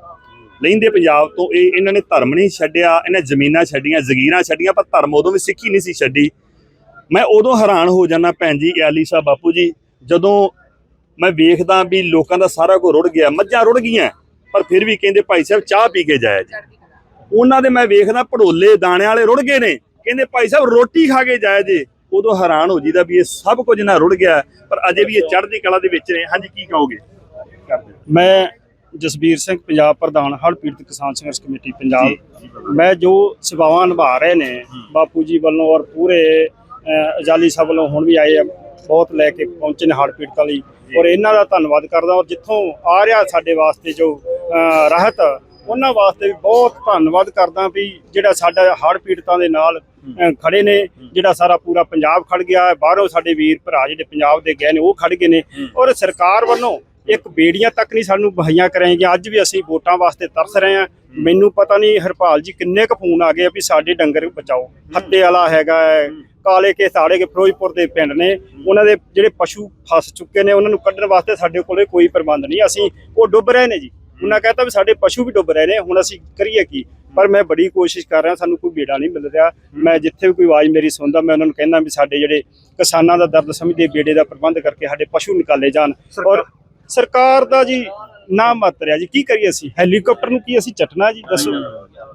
D: ਲੈਂਦੇ ਪੰਜਾਬ ਤੋਂ ਇਹ ਇਹਨਾਂ ਨੇ ਧਰਮ ਨਹੀਂ ਛੱਡਿਆ ਇਹਨਾਂ ਜ਼ਮੀਨਾਂ ਛੱਡੀਆਂ ਜ਼ਗੀਰਾਂ ਛੱਡੀਆਂ ਪਰ ਧਰਮ ਉਦੋਂ ਵੀ ਸਿੱਖੀ ਨਹੀਂ ਸੀ ਛੱਡੀ। ਮੈਂ ਉਦੋਂ ਹੈਰਾਨ ਹੋ ਜਾਂਦਾ ਭੈਣ ਜੀ ਆਲੀ ਸਾਹਿਬ ਬਾਪੂ ਜੀ ਜਦੋਂ ਮੈਂ ਵੇਖਦਾ ਵੀ ਲੋਕਾਂ ਦਾ ਸਾਰਾ ਕੁਝ ਰੁੜ ਗਿਆ ਮੱਝਾਂ ਰੁੜ ਗਈਆਂ ਪਰ ਫਿਰ ਵੀ ਕਹਿੰਦੇ ਭਾਈ ਸਾਹਿਬ ਚਾਹ ਪੀ ਕੇ ਜਾਇਆ ਜੀ। ਉਹਨਾਂ ਦੇ ਮੈਂ ਵੇਖਦਾ ਭੜੋਲੇ ਦਾਣੇ ਵਾਲੇ ਰੁੜ ਗਏ ਨੇ ਕਹਿੰਦੇ ਭਾਈ ਸਾਹਿਬ ਰੋਟੀ ਖਾ ਕੇ ਜਾਇਆ ਜੇ। ਉਦੋਂ ਹੈਰਾਨ ਹੋ ਜੀਦਾ ਵੀ ਇਹ ਸਭ ਕੁਝ ਨਾ ਰੁੜ ਗਿਆ ਪਰ ਅਜੇ ਵੀ ਇਹ ਚੜ੍ਹਦੀ ਕਲਾ ਦੇ ਵਿੱਚ ਨੇ। ਹਾਂਜੀ ਕੀ ਕਹੋਗੇ?
F: ਮੈਂ ਜਸਬੀਰ ਸਿੰਘ ਪੰਜਾਬ ਪ੍ਰਧਾਨ ਹੜ੍ਹ ਪੀੜਤ ਕਿਸਾਨ ਸੰਘਰਸ਼ ਕਮੇਟੀ ਪੰਜਾਬ। ਮੈਂ ਜੋ ਸੇਵਾਵਾਂ ਨਿਭਾ ਰਹੇ ਨੇ ਬਾਪੂ ਜੀ ਵੱਲੋਂ ਔਰ ਪੂਰੇ ਅਜਾਲੀ ਸਾਹਿਬ ਵੱਲੋਂ ਹੁਣ ਵੀ ਆਏ ਆ ਬਹੁਤ ਲੈ ਕੇ ਪਹੁੰਚੇ ਨੇ ਹੜ੍ਹ ਪੀੜਤਾਂ ਲਈ। ਔਰ ਇਹਨਾਂ ਦਾ ਧੰਨਵਾਦ ਕਰਦਾ ਔਰ ਜਿੱਥੋਂ ਆ ਰਿਹਾ ਸਾਡੇ ਵਾਸਤੇ ਜੋ ਰਾਹਤ ਉਹਨਾਂ ਵਾਸਤੇ ਵੀ ਬਹੁਤ ਧੰਨਵਾਦ ਕਰਦਾ ਵੀ ਜਿਹੜਾ ਸਾਡਾ ਹੜ੍ਹ ਪੀੜਤਾਂ ਦੇ ਨਾਲ ਖੜੇ ਨੇ ਜਿਹੜਾ ਸਾਰਾ ਪੂਰਾ ਪੰਜਾਬ ਖੜ ਗਿਆ ਹੈ ਬਾਹਰੋਂ ਸਾਡੇ ਵੀਰ ਭਰਾ ਜਿਹੜੇ ਪੰਜਾਬ ਦੇ ਗਏ ਨੇ ਉਹ ਖੜ ਗਏ ਨੇ। ਔਰ ਸਰਕਾਰ ਵੱਲੋਂ ਇੱਕ ਬੇੜੀਆਂ ਤੱਕ ਨਹੀਂ ਸਾਨੂੰ ਮੁਹੱਈਆ ਕਰਾਈਆਂ। ਅੱਜ ਵੀ ਅਸੀਂ ਵੋਟਾਂ ਵਾਸਤੇ ਤਰਸ ਰਹੇ ਹਾਂ। ਮੈਨੂੰ ਪਤਾ ਨਹੀਂ ਹਰਪਾਲ ਜੀ ਕਿੰਨੇ ਕੁ ਫੋਨ ਆ ਗਏ ਆ ਵੀ ਸਾਡੇ ਡੰਗਰ ਬਚਾਓ। ਹੱਤੇ ਵਾਲਾ ਹੈਗਾ ਕਾਲੇ ਕੇ ਸਾੜੇ ਕੇ ਫਿਰੋਜ਼ਪੁਰ ਦੇ ਪਿੰਡ ਨੇ। ਉਹਨਾਂ ਦੇ ਜਿਹੜੇ ਪਸ਼ੂ ਫਸ ਚੁੱਕੇ ਨੇ ਉਹਨਾਂ ਨੂੰ ਕੱਢਣ ਵਾਸਤੇ ਸਾਡੇ ਕੋਲੇ ਕੋਈ ਪ੍ਰਬੰਧ ਨਹੀਂ। ਅਸੀਂ ਉਹ ਡੁੱਬ ਰਹੇ ਨੇ ਜੀ। ਉਹਨਾਂ ਕਹਿੰਦਾ ਵੀ ਸਾਡੇ ਪਸ਼ੂ ਵੀ ਡੁੱਬ ਰਹੇ ਨੇ ਹੁਣ ਅਸੀਂ ਕਰੀਏ ਕੀ? ਪਰ ਮੈਂ ਬੜੀ ਕੋਸ਼ਿਸ਼ ਕਰ ਰਿਹਾ ਸਾਨੂੰ ਕੋਈ ਬੇੜਾ ਨਹੀਂ ਮਿਲ ਰਿਹਾ। ਮੈਂ ਜਿੱਥੇ ਵੀ ਕੋਈ ਆਵਾਜ਼ ਮੇਰੀ ਸੁਣਦਾ ਮੈਂ ਉਹਨਾਂ ਨੂੰ ਕਹਿੰਦਾ ਵੀ ਸਾਡੇ ਜਿਹੜੇ ਕਿਸਾਨਾਂ ਦਾ ਦਰਦ ਸਮਝਦੇ ਬੇੜੇ ਦਾ ਪ੍ਰਬੰਧ ਕਰਕੇ ਸਾਡੇ ਪਸ਼ੂ ਨਿਕਾਲੇ ਜਾਣ। ਔਰ ਸਰਕਾਰ ਦਾ ਜੀ ਨਾ ਮਤ ਰਿਹਾ ਜੀ। ਕੀ ਕਰੀਏ ਅਸੀਂ? ਹੈਲੀਕਾਪਟਰ ਨੂੰ ਕੀ ਅਸੀਂ ਚਟਣਾ ਜੀ? ਦੱਸੋ।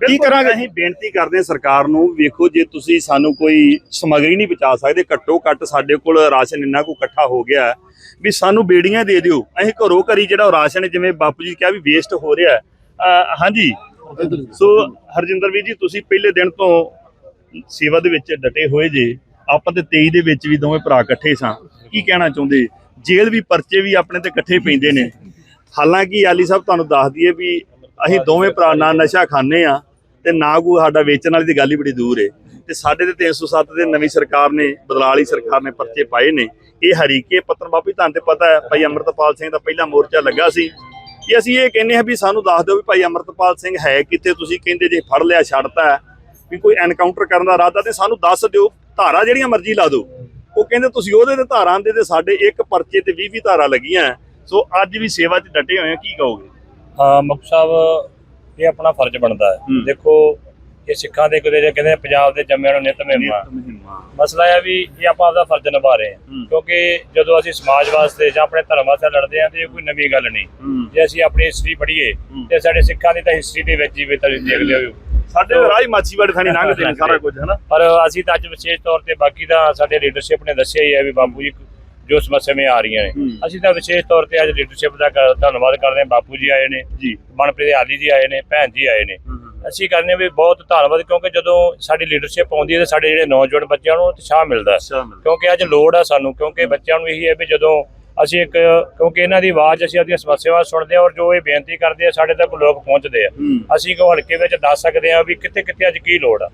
F: ਕੀ ਕਰਾਂਗੇ?
D: ਅਸੀਂ ਬੇਨਤੀ ਕਰਦੇ ਹਾਂ ਸਰਕਾਰ ਨੂੰ ਵੇਖੋ ਜੇ ਤੁਸੀਂ ਸਾਨੂੰ ਕੋਈ ਸਮਗਰੀ ਨਹੀਂ ਪਹੁੰਚਾ ਸਕਦੇ ਘੱਟੋ ਘੱਟ ਸਾਡੇ ਕੋਲ ਰਾਸ਼ਨ ਇੰਨਾ ਕੁ ਇਕੱਠਾ ਹੋ ਗਿਆ ਵੀ ਸਾਨੂੰ ਬੇੜੀਆਂ ਦੇ ਦਿਓ। ਅਸੀਂ ਘਰੋਂ ਘਰੀ ਜਿਹੜਾ ਰਾਸ਼ਨ ਜਿਵੇਂ ਬਾਪੂ ਜੀ ਕਿਹਾ ਵੀ ਵੇਸਟ ਹੋ ਰਿਹਾ ਹਾਂਜੀ। ਸੋ ਹਰਜਿੰਦਰ ਵੀਰ ਜੀ ਤੁਸੀਂ ਪਹਿਲੇ ਦਿਨ ਤੋਂ ਸੇਵਾ ਦੇ ਵਿੱਚ ਡਟੇ ਹੋਏ ਜੇ। ਆਪਾਂ ਤੇ 23 ਦੇ ਵਿੱਚ ਵੀ ਦੋਵੇਂ ਭਰਾ ਇਕੱਠੇ ਸਾਂ। ਕੀ ਕਹਿਣਾ ਚਾਹੁੰਦੇ? ਜੇਲ੍ਹ ਵੀ, ਪਰਚੇ ਵੀ ਆਪਣੇ ਤੇ ਇਕੱਠੇ ਪੈਂਦੇ ਨੇ। ਹਾਲਾਂਕਿ ਆਲੀ ਸਾਹਿਬ ਤੁਹਾਨੂੰ ਦੱਸ ਦਈਏ ਵੀ ਅਸੀਂ ਦੋਵੇਂ ਭਰਾ ਨਾ ਨਸ਼ਾ ਖਾਂਦੇ ਆ ਤੇ ਨਾ ਕੋਈ ਸਾਡਾ ਵੇਚਣ ਵਾਲੀ ਦੀ ਗੱਲ ਹੀ ਬੜੀ ਦੂਰ ਏ। ਤੇ ਸਾਡੇ ਤੇ 307 ਦੇ ਨਵੀਂ ਸਰਕਾਰ ਨੇ, ਬਦਲਾਅ ਵਾਲੀ ਸਰਕਾਰ ਨੇ ਪਰਚੇ ਪਾਏ ਨੇ। ਇਹ ਹਰੀਕੇ ਪੱਤਨ ਬਾਪੀ ਤੁਹਾਨੂੰ ਤੇ ਪਤਾ ਹੈ, ਭਾਈ ਅਮਰਤਪਾਲ ਸਿੰਘ ਦਾ ਪਹਿਲਾ ਮੋਰਚਾ ਲੱਗਾ ਸੀ। ਕਿ ਅਸੀਂ ਇਹ ਕਹਿੰਦੇ ਹਾਂ ਵੀ ਸਾਨੂੰ ਦੱਸ ਦਿਓ ਵੀ ਭਾਈ ਅਮਰਤਪਾਲ ਸਿੰਘ ਹੈ ਕਿਤੇ ਤੁਸੀਂ ਕਹਿੰਦੇ ਜੇ ਫੜ ਲਿਆ, ਛੱਡਤਾ ਵੀ ਕੋਈ ਐਨਕਾਊਂਟਰ ਕਰਨ ਦਾ ਇਰਾਦਾ ਤੇ ਸਾਨੂੰ ਦੱਸ ਦਿਓ, ਧਾਰਾ ਜਿਹੜੀਆਂ ਮਰਜ਼ੀ ਲਾ ਦਿਓ। ਉਹ ਕਹਿੰਦੇ ਤੁਸੀਂ ਉਹਦੇ ਤੇ ਧਾਰਾਂ ਦੇ ਤੇ ਸਾਡੇ ਇੱਕ ਪਰਚੇ ਤੇ 20 20 ਧਾਰਾ ਲੱਗੀਆਂ ਹੈ। ਸੋ ਅੱਜ ਵੀ ਸੇਵਾ 'ਚ ਡਟੇ ਹੋਏ ਆ ਕੀ ਕਹੋਗੇ
E: ਹਾਂ ਮੁਖ ਸਾਹਿਬ ਇਹ ਆਪਣਾ ਫਰਜ਼ ਬਣਦਾ ਹੈ
D: ਹੂੰ।
E: ਦੇਖੋ ਇਹ ਸਿੱਖਾਂ ਦੇ ਕਿਤੇ ਜੇ ਕਹਿੰਦੇ ਪੰਜਾਬ ਦੇ ਜੰਮਿਆਂ ਨੂੰ ਨਿਤ ਮਹਿਮਾ ਮਸਲਾ ਇਹ ਵੀ ਇਹ ਆਪਾਂ ਆਪਦਾ ਫਰਜ਼ ਨਿਭਾ ਰਹੇ ਹਾਂ
D: ਹੂੰ।
E: ਕਿਉਂਕਿ ਜਦੋਂ ਅਸੀਂ ਸਮਾਜ ਵਾਸਤੇ ਜਾਂ ਆਪਣੇ ਧਰਮ ਵਾਸਤੇ ਲੜਦੇ ਹਾਂ ਤੇ ਇਹ ਕੋਈ ਨਵੀਂ ਗੱਲ ਨਹੀਂ ਜੇ ਅਸੀਂ ਆਪਣੀ ਹਿਸਟਰੀ ਪੜ੍ਹੀਏ
D: ਹੂੰ।
E: ਤੇ ਸਾਡੇ ਸਿੱਖਾਂ ਦੀ ਤਾਂ ਹਿਸਟਰੀ ਦੇ ਵਿੱਚ ਹੀ ਵੀ ਤੁਸੀਂ ਦੇਖ
D: ਸਾਡੇ ਰਾਜ ਮਾਛੀਵਾੜੇ ਥਾਣੀ ਲੰਘਦੇ ਨੇ ਸਾਰਾ ਕੁਝ ਹਨਾ?
E: ਪਰ ਅਸੀਂ ਤਾਂ ਅੱਜ ਵਿਸ਼ੇਸ਼ ਤੌਰ ਤੇ ਬਾਕੀ ਦਾ ਸਾਡੇ ਲੀਡਰਸ਼ਿਪ ਨੇ ਦੱਸਿਆ ਹੀ ਹੈ ਵੀ ਬਾਪੂ ਜੀ ਜੋ ਸਮੱਸਿਆਵਾਂ ਆ ਰਹੀਆਂ ਨੇ।
D: ਹੂੰ।
E: ਅਸੀਂ ਤਾਂ ਵਿਸ਼ੇਸ਼ ਤੌਰ ਤੇ ਅੱਜ ਲੀਡਰਸ਼ਿਪ ਦਾ ਧੰਨਵਾਦ ਕਰਦੇ ਹਾਂ। ਬਾਪੂ ਜੀ ਆਏ ਨੇ
D: ਜੀ।
E: ਮਨਪ੍ਰੀਤ ਆਲੀ ਜੀ ਆਏ ਨੇ ਭੈਣ ਜੀ ਆਏ ਨੇ। ਅਸੀਂ ਕਹਿੰਦੇ ਹਾਂ ਵੀ ਬਹੁਤ ਧੰਨਵਾਦ ਕਿਉਂਕਿ ਜਦੋਂ ਸਾਡੀ ਲੀਡਰਸ਼ਿਪ ਆਉਂਦੀ ਹੈ ਤੇ ਸਾਡੇ ਜਿਹੜੇ ਨੌਜਵਾਨ ਬੱਚਿਆਂ ਨੂੰ ਉਤਸ਼ਾਹ ਮਿਲਦਾ ਹੈ। ਕਿਉਂਕਿ ਅੱਜ ਲੋੜ ਆ ਸਾਨੂੰ ਕਿਉਂਕਿ ਬੱਚਿਆਂ ਨੂੰ ਇਹੀ ਹੈ ਵੀ ਜਦੋਂ ਅਸੀਂ ਇੱਕ ਕਿਉਂਕਿ ਇਹਨਾਂ ਦੀ ਆਵਾਜ਼ ਅਸੀਂ ਆਪਣੀਆਂ ਸਮੱਸਿਆਵਾਂ ਸੁਣਦੇ ਹਾਂ ਔਰ ਜੋ ਇਹ ਬੇਨਤੀ ਕਰਦੇ ਆ ਸਾਡੇ ਤੱਕ ਲੋਕ ਪਹੁੰਚਦੇ ਆ ਅਸੀਂ ਕੋ ਹਲਕੇ ਵਿੱਚ ਦੱਸ ਸਕਦੇ ਆ ਵੀ ਕਿੱਥੇ ਕਿੱਥੇ ਅੱਜ ਕੀ ਲੋੜ ਆ।